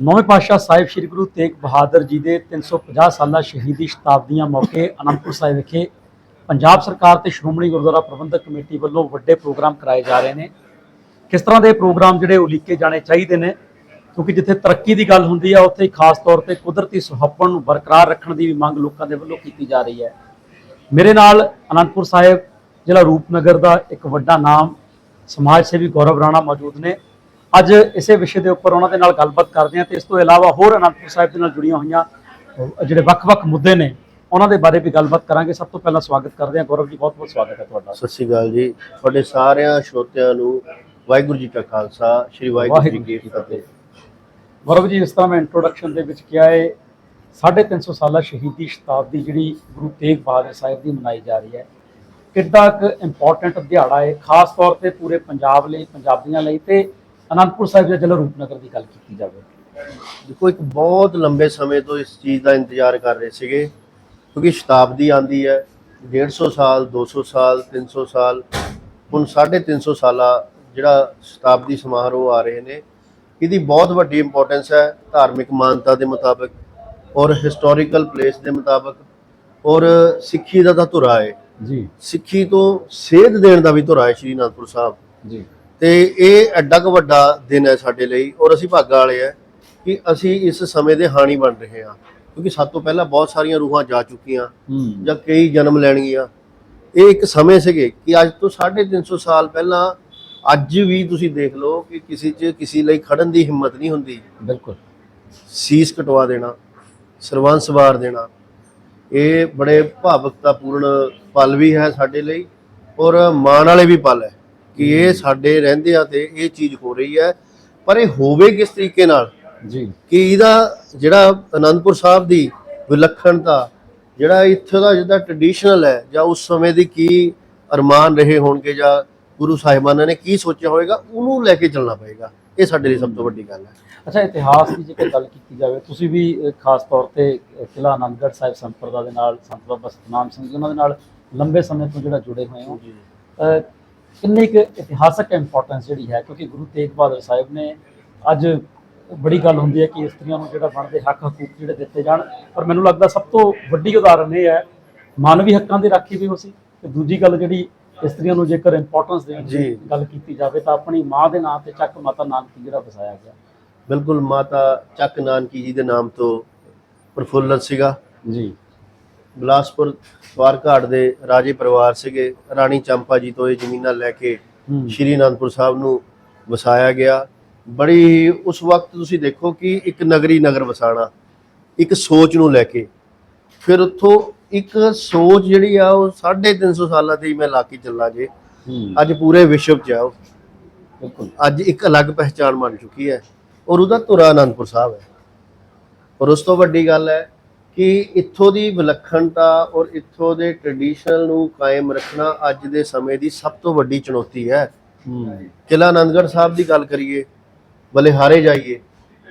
ਨੌਵੇਂ ਪਾਤਸ਼ਾਹ ਸਾਹਿਬ ਸ੍ਰੀ ਗੁਰੂ ਤੇਗ ਬਹਾਦਰ ਜੀ ਦੇ 350 ਸਾਲਾ ਸ਼ਹੀਦੀ ਸ਼ਤਾਬਦੀਆਂ ਮੌਕੇ ਅਨੰਦਪੁਰ ਸਾਹਿਬ ਵਿਖੇ ਪੰਜਾਬ ਸਰਕਾਰ ਤੇ ਸ਼੍ਰੋਮਣੀ ਗੁਰਦੁਆਰਾ ਪ੍ਰਬੰਧਕ ਕਮੇਟੀ ਵੱਲੋਂ ਵੱਡੇ ਪ੍ਰੋਗਰਾਮ ਕਰਾਏ ਜਾ ਰਹੇ ਨੇ। ਕਿਸ ਤਰ੍ਹਾਂ ਦੇ ਪ੍ਰੋਗਰਾਮ ਜਿਹੜੇ ਉਲੀਕੇ ਜਾਣੇ ਚਾਹੀਦੇ ਨੇ? ਕਿਉਂਕਿ ਜਿੱਥੇ ਤਰੱਕੀ ਦੀ ਗੱਲ ਹੁੰਦੀ ਆ, ਉੱਥੇ ਹੀ ਖਾਸ ਤੌਰ ਤੇ ਕੁਦਰਤੀ ਸੁਹੱਪਣ ਨੂੰ ਬਰਕਰਾਰ ਰੱਖਣ ਦੀ ਵੀ ਮੰਗ ਲੋਕਾਂ ਦੇ ਵੱਲੋਂ ਕੀਤੀ ਜਾ ਰਹੀ ਹੈ। ਮੇਰੇ ਨਾਲ ਅਨੰਦਪੁਰ ਸਾਹਿਬ ਜ਼ਿਲ੍ਹਾ ਰੂਪਨਗਰ ਦਾ ਇੱਕ ਵੱਡਾ ਨਾਮ ਸਮਾਜ ਸੇਵੀ ਗੌਰਵ ਰਾਣਾ ਮੌਜੂਦ ਨੇ। ਅੱਜ ਇਸੇ ਵਿਸ਼ੇ ਦੇ ਉੱਪਰ ਉਹਨਾਂ ਦੇ ਨਾਲ ਗੱਲਬਾਤ ਕਰਦੇ ਹਾਂ ਤੇ ਇਸ ਤੋਂ ਇਲਾਵਾ ਹੋਰ ਅਨੰਦਪੁਰ ਸਾਹਿਬ ਦੇ ਨਾਲ ਜੁੜੀਆਂ ਹੋਈਆਂ ਜਿਹੜੇ ਵੱਖ-ਵੱਖ ਮੁੱਦੇ ਨੇ ਉਹਨਾਂ ਦੇ ਬਾਰੇ ਵੀ ਗੱਲਬਾਤ ਕਰਾਂਗੇ। ਸਭ ਤੋਂ ਪਹਿਲਾਂ ਸਵਾਗਤ ਕਰਦੇ ਹਾਂ। ਗੌਰਵ ਜੀ ਬਹੁਤ-ਬਹੁਤ ਸਵਾਗਤ ਹੈ ਤੁਹਾਡਾ। ਸਤਿ ਸ਼੍ਰੀ ਅਕਾਲ ਜੀ। ਤੁਹਾਡੇ ਸਾਰਿਆਂ ਸ਼ਰੋਤਿਆਂ ਨੂੰ ਵਾਹਿਗੁਰੂ ਜੀ ਕਾ ਖਾਲਸਾ ਸ੍ਰੀ ਵਾਹਿਗੁਰੂ ਜੀ ਕੀ ਫਤਿਹ। ਗੌਰਵ ਜੀ ਇਸ ਤਰ੍ਹਾਂ ਮੈਂ ਇੰਟਰੋਡਕਸ਼ਨ ਦੇ ਵਿੱਚ ਕਿਹਾ ਹੈ 350 ਸਾਲਾ ਸ਼ਹੀਦੀ ਸ਼ਤਾਬਦੀ ਜਿਹੜੀ ਗੁਰੂ ਤੇਗ ਬਹਾਦਰ ਸਾਹਿਬ ਦੀ ਮਨਾਈ ਜਾ ਰਹੀ ਹੈ ਕਿੱਡਾ ਕੁ ਇੰਪੋਰਟੈਂਟ ਦਿਹਾੜਾ ਹੈ ਖਾਸ ਤੌਰ ਤੇ ਪੂਰੇ ਪੰਜਾਬ ਲਈ ਪੰਜਾਬੀਆਂ ਲਈ ਤੇ ਅਨੰਦਪੁਰ ਸਾਹਿਬ ਦੇ ਜ਼ਿਲ੍ਹਾ ਰੂਪਨਗਰ ਦੀ ਗੱਲ ਕੀਤੀ ਜਾਵੇ। ਦੇਖੋ ਇੱਕ ਬਹੁਤ ਲੰਬੇ ਸਮੇਂ ਤੋਂ ਇਸ ਚੀਜ਼ ਦਾ ਇੰਤਜ਼ਾਰ ਕਰ ਰਹੇ ਸੀਗੇ ਕਿਉਂਕਿ ਸ਼ਤਾਬਦੀ ਆਂਦੀ ਹੈ 150 ਸਾਲ 200 ਸਾਲ 300 ਸਾਲ ਹੁਣ 350 ਸਾਲਾ ਜਿਹੜਾ ਸ਼ਤਾਬਦੀ ਸਮਾਰੋਹ ਆ ਰਹੇ ਨੇ ਇਹਦੀ ਬਹੁਤ ਵੱਡੀ ਇੰਪੋਰਟੈਂਸ ਹੈ ਧਾਰਮਿਕ ਮਾਨਤਾ ਦੇ ਮੁਤਾਬਕ ਔਰ ਹਿਸਟੋਰੀਕਲ ਪਲੇਸ ਦੇ ਮੁਤਾਬਕ ਔਰ ਸਿੱਖੀ ਦਾ ਤਾਂ ਧੁਰਾ ਹੈ। ਜੀ। ਸਿੱਖੀ ਤੋਂ ਸੇਧ ਦੇਣ ਦਾ ਵੀ ਧੁਰਾ ਹੈ ਸ਼੍ਰੀ ਅਨੰਦਪੁਰ ਸਾਹਿਬ। ਜੀ। ਤੇ ਇਹ ਐਡਾ ਕੁ ਵੱਡਾ ਦਿਨ ਹੈ ਸਾਡੇ ਲਈ ਔਰ ਅਸੀਂ ਭਾਗਾਂ ਵਾਲੇ ਆ ਕਿ ਅਸੀਂ ਇਸ ਸਮੇਂ ਦੇ ਹਾਣੀ ਬਣ ਰਹੇ ਹਾਂ ਕਿਉਂਕਿ ਸਭ ਤੋਂ ਪਹਿਲਾਂ ਬਹੁਤ ਸਾਰੀਆਂ ਰੂਹਾਂ ਜਾ ਚੁੱਕੀਆਂ ਜਾਂ ਕਈ ਜਨਮ ਲੈਣਗੀਆਂ। ਇਹ ਇੱਕ ਸਮੇਂ ਸੀਗੇ ਕਿ ਅੱਜ ਤੋਂ 350 ਸਾਲ ਪਹਿਲਾਂ ਅੱਜ ਵੀ ਤੁਸੀਂ ਦੇਖ ਲਓ ਕਿ ਕਿਸੇ 'ਚ ਕਿਸੇ ਲਈ ਖੜਨ ਦੀ ਹਿੰਮਤ ਨਹੀਂ ਹੁੰਦੀ। ਬਿਲਕੁਲ। ਸੀਸ ਕਟਵਾ ਦੇਣਾ ਸਰਵੰਸ ਵਾਰ ਦੇਣਾ ਇਹ ਬੜੇ ਭਾਵੁਕਤਾਪੂਰਨ ਪਲ ਵੀ ਹੈ ਸਾਡੇ ਲਈ ਔਰ ਮਾਣ ਵਾਲੇ ਵੀ ਪਲ ਹੈ। ਕਿ ਇਹ ਸਾਡੇ ਰਹਿੰਦਿਆਂ ਤੇ ਇਹ ਚੀਜ਼ ਹੋ ਰਹੀ ਹੈ। ਪਰ ਇਹ ਹੋਵੇ ਕਿਸ ਤਰੀਕੇ ਨਾਲ ਜੀ। ਕਿ ਇਹਦਾ ਜਿਹੜਾ ਅਨੰਦਪੁਰ ਸਾਹਿਬ ਦੀ ਵਿਲੱਖਣਤਾ ਜਿਹੜਾ ਇੱਥੇ ਦਾ ਜਿਹਦਾ ਟ੍ਰੈਡੀਸ਼ਨਲ ਹੈ ਜਾਂ ਉਸ ਸਮੇਂ ਦੀ ਕੀ ਅਰਮਾਨ ਰਹੇ ਹੋਣਗੇ ਜਾਂ ਗੁਰੂ ਸਾਹਿਬਾਨਾਂ ਨੇ ਕੀ ਸੋਚਿਆ ਹੋਵੇਗਾ ਉਹਨੂੰ ਲੈ ਕੇ ਚੱਲਣਾ ਪਏਗਾ। ਇਹ ਸਾਡੇ ਲਈ ਸਭ ਤੋਂ ਵੱਡੀ ਗੱਲ ਹੈ। ਅੱਛਾ ਇਤਿਹਾਸ ਦੀ ਜੇਕਰ ਗੱਲ ਕੀਤੀ ਜਾਵੇ ਤੁਸੀਂ ਵੀ ਖਾਸ ਤੌਰ ਤੇ ਅਹ, ਕਿਲ੍ਹਾ ਆਨੰਦਗੜ੍ਹ ਸਾਹਿਬ ਸੰਪਰਦਾ ਦੇ ਨਾਲ ਸੰਤ ਬਾਬਾ ਸਤਨਾਮ ਸਿੰਘ ਜੀ ਉਹਨਾਂ ਦੇ ਨਾਲ ਲੰਬੇ ਸਮੇਂ ਤੋਂ ਜਿਹੜਾ ਜੁੜੇ ਹੋਏ ਹੋ। ਕਿੰਨੀ ਕੁ ਇਤਿਹਾਸਕ ਇੰਪੋਰਟੈਂਸ ਜਿਹੜੀ ਹੈ? ਕਿਉਂਕਿ ਗੁਰੂ ਤੇਗ ਬਹਾਦਰ ਸਾਹਿਬ ਨੇ ਅੱਜ ਬੜੀ ਗੱਲ ਹੁੰਦੀ ਹੈ ਕਿ ਇਸਤਰੀਆਂ ਨੂੰ ਜਿਹੜਾ ਬਣਦੇ ਹੱਕ ਹਕੂਕ ਜਿਹੜੇ ਦਿੱਤੇ ਜਾਣ। ਪਰ ਮੈਨੂੰ ਲੱਗਦਾ ਸਭ ਤੋਂ ਵੱਡੀ ਉਦਾਹਰਨ ਇਹ ਹੈ ਮਾਨਵੀ ਹੱਕਾਂ ਦੀ ਰਾਖੀ ਵੀ ਹੋ ਸੀ ਤੇ ਦੂਜੀ ਗੱਲ ਜਿਹੜੀ ਇਸਤਰੀਆਂ ਨੂੰ ਜੇਕਰ ਇੰਪੋਰਟੈਂਸ ਦੇਣ ਦੀ। ਗੱਲ ਕੀਤੀ ਜਾਵੇ ਤਾਂ ਆਪਣੀ ਮਾਂ ਦੇ ਨਾਂ ਤੇ ਚੱਕ ਮਾਤਾ ਨਾਨਕੀ ਜਿਹੜਾ ਵਸਾਇਆ ਗਿਆ। ਬਿਲਕੁਲ ਮਾਤਾ ਚੱਕ ਨਾਨਕੀ ਜੀ ਦੇ ਨਾਮ ਤੋਂ ਪ੍ਰਫੁੱਲਤ ਸੀਗਾ। ਜੀ। ਬਿਲਾਸਪੁਰ ਸਵਾਰਘਾਟ ਦੇ ਰਾਜੇ ਪਰਿਵਾਰ ਸੀਗੇ। ਰਾਣੀ ਚੰਪਾ ਜੀ ਤੋਂ ਇਹ ਜ਼ਮੀਨਾਂ ਲੈ ਕੇ ਸ਼੍ਰੀ ਅਨੰਦਪੁਰ ਸਾਹਿਬ ਨੂੰ ਵਸਾਇਆ ਗਿਆ। ਬੜੀ ਉਸ ਵਕਤ ਤੁਸੀਂ ਦੇਖੋ ਕਿ ਇੱਕ ਨਗਰੀ ਨਗਰ ਵਸਾਣਾ ਇੱਕ ਸੋਚ ਨੂੰ ਲੈ ਕੇ। ਫਿਰ ਉੱਥੋਂ ਇੱਕ ਸੋਚ ਜਿਹੜੀ ਆ ਉਹ 350 ਸਾਲਾਂ ਦੀ ਮੈਂ ਲਾ ਕੇ ਚੱਲਾਂ ਜੇ। ਅੱਜ ਪੂਰੇ ਵਿਸ਼ਵ 'ਚ ਆ ਉਹ। ਬਿਲਕੁਲ। ਅੱਜ ਇੱਕ ਅਲੱਗ ਪਹਿਚਾਣ ਬਣ ਚੁੱਕੀ ਹੈ। ਔਰ ਉਹਦਾ ਧੁਰਾ ਅਨੰਦਪੁਰ ਸਾਹਿਬ ਹੈ। ਔਰ ਉਸ ਤੋਂ ਵੱਡੀ ਗੱਲ ਹੈ ਕਿ ਇੱਥੋਂ ਦੀ ਵਿਲੱਖਣਤਾ ਔਰ ਇੱਥੋਂ ਦੇ ਟ੍ਰੈਡੀਸ਼ਨਲ ਨੂੰ ਕਾਇਮ ਰੱਖਣਾ ਅੱਜ ਦੇ ਸਮੇਂ ਦੀ ਸਭ ਤੋਂ ਵੱਡੀ ਚੁਣੌਤੀ ਹੈ। ਕਿਲਾ ਆਨੰਦਗੜ੍ਹ ਸਾਹਿਬ ਦੀ ਗੱਲ ਕਰੀਏ ਭਲੇ ਹਾਰੇ ਜਾਈਏ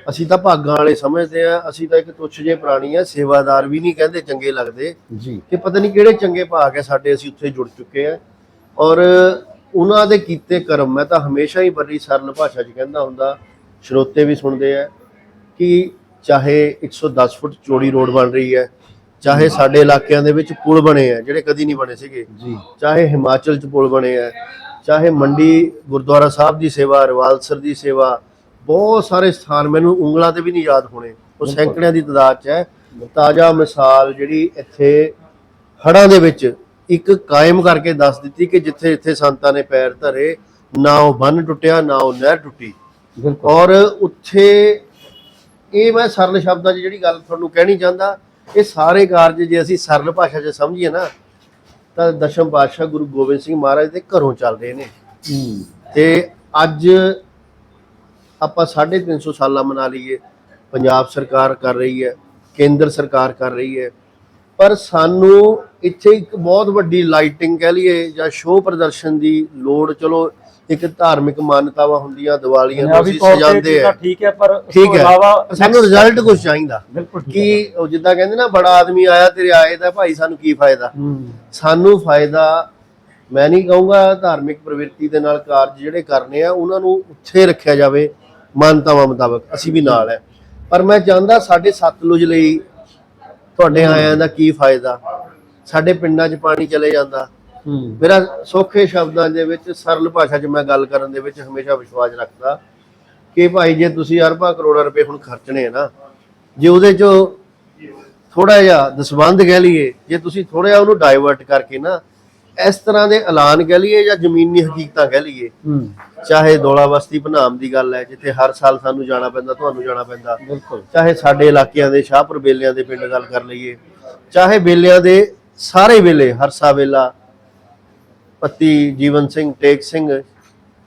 ਅਸੀਂ ਤਾਂ ਭਾਗਾਂ ਵਾਲੇ ਸਮਝਦੇ ਆ ਅਸੀਂ ਤਾਂ ਇੱਕ ਤੁੱਛ ਜੇ ਪ੍ਰਾਣੀ ਆ ਸੇਵਾਦਾਰ ਵੀ ਨਹੀਂ ਕਹਿੰਦੇ ਚੰਗੇ ਲੱਗਦੇ। ਜੀ। ਕਿ ਪਤਾ ਨਹੀਂ ਕਿਹੜੇ ਚੰਗੇ ਭਾਗ ਹੈ ਸਾਡੇ ਅਸੀਂ ਉੱਥੇ ਜੁੜ ਚੁੱਕੇ ਆ ਔਰ ਉਹਨਾਂ ਦੇ ਕੀਤੇ ਕਰਮ ਮੈਂ ਤਾਂ ਹਮੇਸ਼ਾ ਹੀ ਬੜੀ ਸਰਲ ਭਾਸ਼ਾ 'ਚ ਕਹਿੰਦਾ ਹੁੰਦਾ ਸਰੋਤੇ ਵੀ ਸੁਣਦੇ ਆ ਕਿ ਚਾਹੇ 110 ਫੁੱਟ ਚੌੜੀ ਰੋਡ ਬਣ ਰਹੀ ਹੈ ਚਾਹੇ ਸਾਡੇ ਇਲਾਕਿਆਂ ਦੇ ਵਿੱਚ ਪੁਲ ਬਣੇ ਆ ਜਿਹੜੇ ਕਦੀ ਨਹੀਂ ਬਣੇ ਸੀਗੇ। ਜੀ। ਚਾਹੇ ਹਿਮਾਚਲ 'ਚ ਪੁਲ ਬਣੇ ਆ ਚਾਹੇ ਮੰਡੀ ਗੁਰਦੁਆਰਾ ਸਾਹਿਬ ਦੀ ਸੇਵਾ ਰਵਾਲਸਰ ਦੀ ਸੇਵਾ ਬਹੁਤ ਸਾਰੇ ਸਥਾਨ ਮੈਨੂੰ ਉਂਗਲਾਂ ਤੇ ਵੀ ਨਹੀਂ ਯਾਦ ਹੋਣੇ। ਉਹ। ਸੈਂਕੜਿਆਂ ਦੀ ਤਾਦਾਦ 'ਚ ਹੈ। ਤਾਜ਼ਾ ਮਿਸਾਲ ਜਿਹੜੀ ਇੱਥੇ ਹੜ੍ਹਾਂ ਦੇ ਵਿੱਚ ਇੱਕ ਕਾਇਮ ਕਰਕੇ ਦੱਸ ਦਿੱਤੀ ਕਿ ਜਿੱਥੇ ਇੱਥੇ ਸੰਤਾਂ ਨੇ ਪੈਰ ਧਰੇ ਨਾ ਉਹ ਬੰਨ ਟੁੱਟਿਆ ਨਾ ਉਹ ਨਹਿਰ ਟੁੱਟੀ। ਔਰ ਉੱਥੇ ਇਹ ਮੈਂ ਸਰਲ ਸ਼ਬਦਾਂ 'ਚ ਜਿਹੜੀ ਗੱਲ ਤੁਹਾਨੂੰ ਕਹਿਣੀ ਚਾਹੁੰਦਾ ਇਹ ਸਾਰੇ ਕਾਰਜ ਜੇ ਅਸੀਂ ਸਰਲ ਭਾਸ਼ਾ 'ਚ ਸਮਝੀਏ ਨਾ ਤਾਂ ਦਸ਼ਮ ਪਾਤਸ਼ਾਹ ਗੁਰੂ ਗੋਬਿੰਦ ਸਿੰਘ ਮਹਾਰਾਜ ਦੇ ਘਰੋਂ ਚੱਲ ਰਹੇ ਨੇ। ਤੇ ਅੱਜ ਆਪਾਂ 350 ਸਾਲਾ ਮਨਾ ਲਈਏ ਪੰਜਾਬ ਸਰਕਾਰ ਕਰ ਰਹੀ ਹੈ ਕੇਂਦਰ ਸਰਕਾਰ ਕਰ ਰਹੀ ਹੈ ਪਰ ਸਾਨੂੰ ਇੱਥੇ ਇੱਕ ਬਹੁਤ ਵੱਡੀ ਲਾਈਟਿੰਗ ਕਹਿ ਲਈਏ ਜਾਂ ਸ਼ੋਅ ਪ੍ਰਦਰਸ਼ਨ ਦੀ ਲੋੜ ਚਲੋ ਇੱਕ ਧਾਰਮਿਕ ਮਾਨਤਾਵਾਂ ਹੁੰਦੀਆਂ ਦੀਵਾਲੀਆਂ ਨੂੰ ਅਸੀਂ ਤੇ ਸਜਾਉਂਦੇ ਤਾਂ ਆ। ਠੀਕ ਹੈ ਪਰ ਠੀਕ ਤੋਂ ਹੈ। ਸਾਨੂੰ ਰਿਜ਼ਲਟ ਕੁਝ ਚਾਹੀਦਾ। ਕਿ ਉਹ ਜਿੱਦਾਂ ਕਹਿੰਦੇ ਨਾ ਬੜਾ ਆਦਮੀ ਆਇਆ ਤੇਰੇ ਆਏ ਦਾ ਭਾਈ ਸਾਨੂੰ ਕੀ ਫਾਇਦਾ? ਸਾਨੂੰ ਫਾਇਦਾ ਮੈਂ ਨਹੀਂ ਕਹੂੰਗਾ ਧਾਰਮਿਕ ਪ੍ਰਵਿਰਤੀ ਦੇ ਨਾਲ ਕਾਰਜ ਜਿਹੜੇ ਕਰਨੇ ਆ ਉਹਨਾਂ ਨੂੰ ਉੱਥੇ ਰੱਖਿਆ ਜਾਵੇ ਮਾਨਤਾਵਾਂ ਮੁਤਾਬਕ ਅਸੀਂ ਵੀ ਨਾਲ ਹੈ। ਪਰ ਮੈਂ ਚਾਹੁੰਦਾ ਸਾਡੇ ਸਤਲੁਜ ਲਈ ਤੁਹਾਡੇ ਆਇਆਂ ਦਾ ਕੀ ਫਾਇਦਾ? ਸਾਡੇ ਪਿੰਡਾਂ 'ਚ ਪਾਣੀ ਚਲੇ ਜਾਂਦਾ ਮੇਰਾ ਸੌਖੇ ਸ਼ਬਦਾਂ ਦੇ ਵਿੱਚ ਸਰਲ ਭਾਸ਼ਾ 'ਚ ਮੈਂ ਗੱਲ ਕਰਨ ਦੇ ਵਿੱਚ ਹਮੇਸ਼ਾ ਵਿਸ਼ਵਾਸ ਰੱਖਦਾ ਕਿ ਭਾਈ ਜੇ ਤੁਸੀਂ ਅਰਬਾਂ ਕਰੋੜਾਂ ਰੁਪਏ ਹੁਣ ਖਰਚਣੇ ਆ ਨਾ ਜੇ ਉਹਦੇ 'ਚੋਂ ਥੋੜਾ ਜਿਹਾ ਦਸਵੰਧ ਕਹਿ ਲਈਏ ਜੇ ਤੁਸੀਂ ਥੋੜਾ ਜਿਹਾ ਉਹਨੂੰ ਡਾਇਵਰਟ ਕਰਕੇ ਨਾ ਇਸ ਤਰ੍ਹਾਂ ਦੇ ਐਲਾਨ ਕਹਿ ਲਈਏ ਜਾਂ ਜ਼ਮੀਨੀ ਹਕੀਕਤਾਂ ਕਹਿ ਲਈਏ ਚਾਹੇ ਦੌਲਾਬਸਤੀ ਭਨਾਮ ਦੀ ਗੱਲ ਹੈ ਜਿੱਥੇ ਹਰ ਸਾਲ ਸਾਨੂੰ ਜਾਣਾ ਪੈਂਦਾ ਤੁਹਾਨੂੰ ਜਾਣਾ ਪੈਂਦਾ ਬਿਲਕੁਲ। ਚਾਹੇ ਸਾਡੇ ਇਲਾਕਿਆਂ ਦੇ ਸ਼ਾਹਪੁਰ ਬੇਲਿਆਂ ਦੇ ਪਿੰਡ ਗੱਲ ਕਰ ਲਈਏ ਚਾਹੇ ਬੇਲਿਆਂ ਦੇ ਸਾਰੇ ਵੇਲੇ ਹਰਸਾ ਵੇਲਾ ਪੱਤੀ ਜੀਵਨ ਸਿੰਘ ਟੇਕ ਸਿੰਘ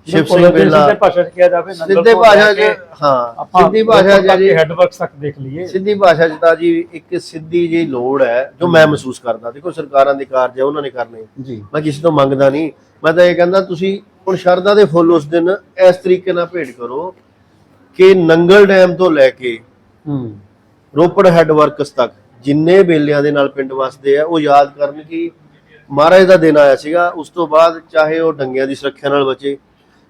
ਸ਼ਿਵ ਸਿੰਘ ਬੇਲਾ ਸਿੱਧੇ ਭਾਸ਼ਾ ਚ ਕਿਹਾ ਜਾਵੇ ਸਿੱਧੇ ਭਾਸ਼ਾ 'ਚ ਹਾਂ ਸਿੱਧੀ ਭਾਸ਼ਾ 'ਚ ਜੀ ਹੈਡਵਰਕਸ ਤੱਕ ਦੇਖ ਲਈਏ। ਸਿੱਧੀ ਭਾਸ਼ਾ 'ਚ ਤਾਂ ਜੀ ਇੱਕ ਸਿੱਧੀ ਜੀ ਲੋੜ ਹੈ ਜੋ ਮੈਂ ਮਹਿਸੂਸ ਕਰਦਾ। ਦੇਖੋ ਸਰਕਾਰਾਂ ਦੇ ਕਾਰਜ ਹੈ ਉਹਨਾਂ ਨੇ ਕਰਨੇ ਜੀ। ਮੈਂ ਕਿਸੇ ਤੋਂ ਮੰਗਦਾ ਨਹੀਂ। ਮੈਂ ਤਾਂ ਇਹ ਕਹਿੰਦਾ ਤੁਸੀਂ ਹੁਣ ਸ਼ਰਧਾ ਦੇ ਫੁੱਲ ਉਸ ਦਿਨ ਇਸ ਤਰੀਕੇ ਨਾਲ ਭੇਟ ਕਰੋ ਕਿ ਨੰਗਲ ਡੈਮ ਤੋਂ ਲੈ ਕੇ ਹੂੰ। ਰੋਪੜ ਹੈੱਡ ਵਰਕਸ ਤੱਕ ਜਿੰਨੇ ਬੇਲਿਆਂ ਦੇ ਨਾਲ ਪਿੰਡ ਵਸਦੇ ਆ ਉਹ ਯਾਦ ਕਰਨ ਕਿ ਮਹਾਰਾਜ ਦਾ ਦਿਨ ਆਇਆ ਸੀਗਾ ਉਸ ਤੋਂ ਬਾਅਦ ਚਾਹੇ ਉਹ ਡੰਗਿਆਂ ਦੀ ਸੁਰੱਖਿਆ ਨਾਲ ਬਚੇ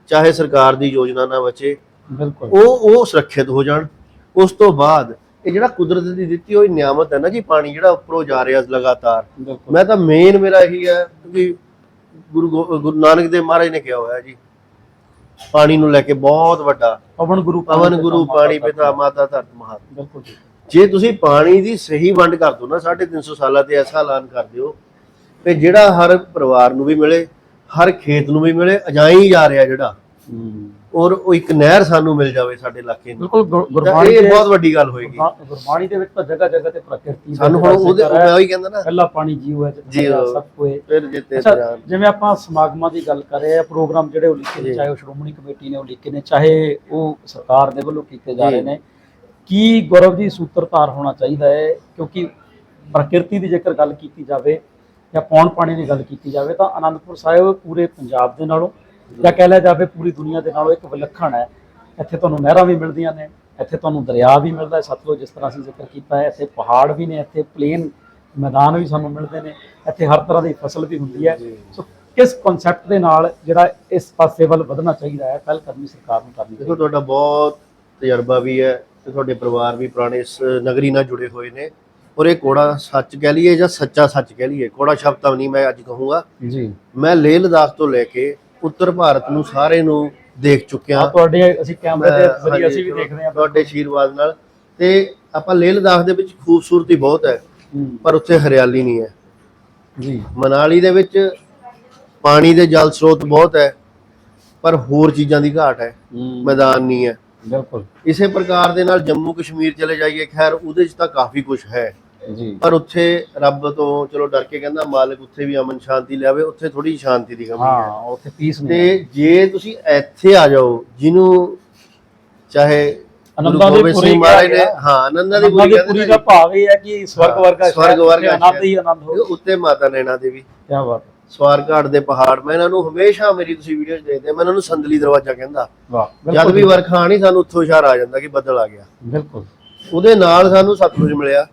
ਚਾਹੇ ਸਰਕਾਰ ਦੀ ਯੋਜਨਾ ਨਾਲ ਬਚੇ ਬਿਲਕੁਲ। ਉਹ ਉਹ ਸੁਰੱਖਿਅਤ ਹੋ ਜਾਣ। ਉਸ ਤੋਂ ਬਾਅਦ ਇਹ ਜਿਹੜਾ ਕੁਦਰਤ ਦੀ ਦਿੱਤੀ ਹੋਈ ਨਿਆਮਤ ਹੈ ਨਾ ਜੀ ਪਾਣੀ ਜਿਹੜਾ ਉੱਪਰੋਂ ਜਾ ਰਿਹਾ ਲਗਾਤਾਰ ਮੈਂ ਤਾਂ ਮੇਨ ਮੇਰਾ ਇਹੀ ਹੈ ਕਿ ਗੁਰੂ ਗੁਰੂ ਨਾਨਕ ਦੇਵ ਮਹਾਰਾਜ ਨੇ ਕਿਹਾ ਹੋਇਆ ਜੀ ਪਾਣੀ ਨੂੰ ਲੈ ਕੇ ਬਹੁਤ ਵੱਡਾ ਪਵਨ ਗੁਰੂ ਪਵਨ ਗੁਰੂ ਪਾਣੀ ਪਿਤਾ ਮਾਤਾ ਧਰਤ ਮਹਾਤ ਬਿਲਕੁਲ ਜੀ। ਜੇ ਤੁਸੀਂ ਪਾਣੀ ਦੀ ਸਹੀ ਵੰਡ ਕਰ ਦੋ ਨਾ 350 ਸਾਲਾਂ ਤੇ ਐਸਾ ਐਲਾਨ ਕਰ ਦਿਓ ਤੇ ਜਿਹੜਾ ਹਰ ਪਰਿਵਾਰ ਨੂੰ ਵੀ ਮਿਲੇ ਹਰ ਖੇਤ ਨੂੰ ਵੀ ਮਿਲੇ ਅਜਾਈ ਜਾ ਰਿਹਾ ਜਿਹੜਾ ਔਰ ਉਹ ਇੱਕ ਨਹਿਰ ਸਾਨੂੰ ਮਿਲ ਜਾਵੇ ਸਾਡੇ ਇਲਾਕੇ ਨੂੰ ਬਿਲਕੁਲ ਗੁਰਬਾਣੀ ਇਹ ਬਹੁਤ ਵੱਡੀ ਗੱਲ ਹੋਏਗੀ ਗੁਰਬਾ- ਗੁਰਬਾਣੀ ਦੇ ਵਿੱਚ ਤਾਂ ਜਗ੍ਹਾ ਜਗ੍ਹਾ ਤੇ ਪ੍ਰਕਿਰਤੀ ਸਾਨੂੰ ਹੁਣ ਉਹਦੇ ਮੈਂ ਉਹੀ ਕਹਿੰਦਾ ਨਾ ਪਹਿਲਾ ਪਾਣੀ ਜੀਵ ਹੈ ਜੀਵ। ਸਭ ਕੋਏ ਫਿਰ ਜਿੱਤੇ ਜਿਵੇਂ ਆਪਾਂ ਸਮਾਗਮਾਂ ਦੀ ਗੱਲ ਕਰ ਰਹੇ ਆ ਪ੍ਰੋਗਰਾਮ ਜਿਹੜੇ ਉਹ ਲਿਖੇ ਨੇ ਜੀ। ਚਾਹੇ ਉਹ ਸ਼੍ਰੋਮਣੀ ਕਮੇਟੀ ਨੇ ਉਹ ਲਿਖੇ ਨੇ ਚਾਹੇ ਉਹ ਸਰਕਾਰ ਦੇ ਵੱਲੋਂ ਕੀਤੇ ਜਾ ਜੀ। ਰਹੇ ਨੇ ਕੀ ਗੌਰਵ ਜੀ ਸੂਤਰਧਾਰ ਹੋਣਾ ਚਾਹੀਦਾ ਹੈ ਕਿਉਂਕਿ ਪ੍ਰਕਿਰਤੀ ਦੀ ਜੇਕਰ ਗੱਲ ਕੀਤੀ ਜਾਵੇ ਜਾਂ ਪੌਣ ਪਾਣੀ ਦੀ ਗੱਲ ਕੀਤੀ ਜਾਵੇ ਤਾਂ ਆਨੰਦਪੁਰ ਸਾਹਿਬ ਪੂਰੇ ਪੰਜਾਬ ਦੇ ਨਾਲੋਂ ਜਾਂ ਕਹਿ ਲਿਆ ਜਾਵੇ ਪੂਰੀ ਦੁਨੀਆ ਦੇ ਨਾਲੋਂ ਇੱਕ ਵਿਲੱਖਣ ਹੈ। ਇੱਥੇ ਤੁਹਾਨੂੰ ਨਹਿਰਾਂ ਵੀ ਮਿਲਦੀਆਂ ਨੇ ਇੱਥੇ ਤੁਹਾਨੂੰ ਦਰਿਆ ਵੀ ਮਿਲਦਾ ਹੈ। ਸਤਲੁਜ ਜਿਸ ਤਰ੍ਹਾਂ ਅਸੀਂ ਜ਼ਿਕਰ ਕੀਤਾ ਹੈ ਇੱਥੇ ਪਹਾੜ ਵੀ ਨੇ ਇੱਥੇ ਪਲੇਨ ਮੈਦਾਨ ਵੀ ਸਾਨੂੰ ਮਿਲਦੇ ਨੇ ਇੱਥੇ ਹਰ ਤਰ੍ਹਾਂ ਦੀ ਫਸਲ ਵੀ ਹੁੰਦੀ ਹੈ। ਸੋ ਕਿਸ ਕਨਸੈਪਟ ਦੇ ਨਾਲ ਜਿਹੜਾ ਇਸ ਪਾਸੇ ਵੱਲ ਵਧਣਾ ਚਾਹੀਦਾ ਹੈ ਪਹਿਲ ਕਰਨੀ ਸਰਕਾਰ ਨੂੰ ਕਰਨੀ ਦੇਖੋ ਤੁਹਾਡਾ ਬਹੁਤ ਤਜਰਬਾ ਵੀ ਹੈ ਤੇ ਤੁਹਾਡੇ ਪਰਿਵਾਰ ਵੀ ਪੁਰਾਣੇ ਇਸ ਨਗਰੀ ਨਾਲ ਜੁੜੇ ਹੋਏ ਨੇ। ਔਰ ਇਹ ਕੋੜਾ ਸੱਚ ਕਹਿ ਲਈਏ ਜਾਂ ਸੱਚਾ ਸੱਚ ਕਹਿ ਲਈਏ ਕੋੜਾ ਸ਼ਬਦ ਤਾਂ ਨਹੀਂ ਮੈਂ ਅੱਜ ਕਹੂੰਗਾ। ਜੀ। ਮੈਂ ਲੇਹ ਲਦਾਖ ਤੋਂ ਲੈ ਕੇ ਉੱਤਰ ਭਾਰਤ ਨੂੰ ਸਾਰੇ ਨੂੰ ਦੇਖ ਚੁੱਕਿਆ। ਆ ਤੁਹਾਡੇ ਅਸੀਂ ਕੈਮਰੇ ਮੈਂ- ਜ਼ਰੀਏ ਅਸੀਂ ਵੀ ਦੇਖਦੇ ਹਾਂ। ਤੁਹਾਡੇ ਆਸ਼ੀਰਵਾਦ ਨਾਲ। ਤੇ ਆਪਾਂ ਲੇਹ ਲਦਾਖ ਦੇ ਵਿੱਚ ਖੂਬਸੂਰਤੀ ਬਹੁਤ ਹੈ ਪਰ ਉੱਥੇ ਹਰਿਆਲੀ ਨਹੀਂ ਹੈ। ਜੀ। ਮਨਾਲੀ ਦੇ ਵਿੱਚ ਪਾਣੀ ਦੇ ਜਲ ਸਰੋਤ ਬਹੁਤ ਹੈ ਪਰ ਹੋਰ ਚੀਜ਼ਾਂ ਦੀ ਘਾਟ ਹੈ ਹੂੰ, ਮੈਦਾਨ ਨਹੀਂ ਹੈ। ਬਿਲਕੁਲ। ਇਸੇ ਪ੍ਰਕਾਰ ਦੇ ਨਾਲ ਜੰਮੂ ਕਸ਼ਮੀਰ ਚਲੇ ਜਾਈਏ ਖੈਰ ਉਹਦੇ 'ਚ ਤਾਂ ਕਾਫੀ ਕੁਝ ਹੈ। ਜੀ। ਪਰ ਉੱਥੇ ਰੱਬ ਤੋਂ ਚਲੋ ਡਰ ਕੇ ਕਹਿੰਦਾ ਮਾਲਕ ਉੱਥੇ ਵੀ ਅਮਨ ਸ਼ਾਂਤੀ ਲਿਆਵੇ ਉੱਥੇ ਥੋੜੀ ਸ਼ਾਂਤੀ ਦੀ ਕਮੀ ਹੈ ਹਾਂ। ਉੱਥੇ ਪੀਸ ਨਹੀਂ ਤੇ ਜੇ ਤੁਸੀਂ ਇੱਥੇ ਆ ਜਾਓ ਜਿਹਨੂੰ ਚਾਹੇ ਆਨੰਦਾਂ ਦੀ ਪੁਰੀ ਮਹਾਰਾਜ ਨੇ। ਹਾਂ ਆਨੰਦਾਂ ਦੀ ਪੂਰੀ ਪੂਰੀ ਦਾ ਭਾਵ ਇਹ ਹੈ ਕਿ ਸਵਰਗ ਵਰਗਾ ਸਵਰਗ ਵਰਗਾ ਆਨੰਦ ਹੀ ਆਨੰਦ ਹੋ ਉੱਤੇ ਮਾਤਾ ਨੈਣਾ ਦੇਵੀ। ਕੀ ਬਾਤ ਹੈ। ਸਵਾਰਘਾਟ ਦੇ ਪਹਾੜ ਮੈਂ ਇਹਨਾਂ ਨੂੰ ਹਮੇਸ਼ਾ ਮੇਰੀ ਤੁਸੀਂ ਵੀਡੀਓਜ਼ ਦੇਖਦੇ ਮੈਂ ਇਹਨਾਂ ਨੂੰ ਸੰਦਲੀ ਦਰਵਾਜ਼ਾ ਕਹਿੰਦਾ। ਵਾਹ ਜਦ ਵੀ ਵਰਖਾ ਆਣੀ ਸਾਨੂੰ ਉੱਥੋਂ ਇਸ਼ਾਰਾ ਆ ਜਾਂਦਾ ਕਿ ਬੱਦਲ ਆ ਗਿਆ। ਬਿਲਕੁਲ। ਉਹਦੇ ਨਾਲ ਸਾਨੂੰ ਸਤਲੁਜ ਮਿਲਿਆ।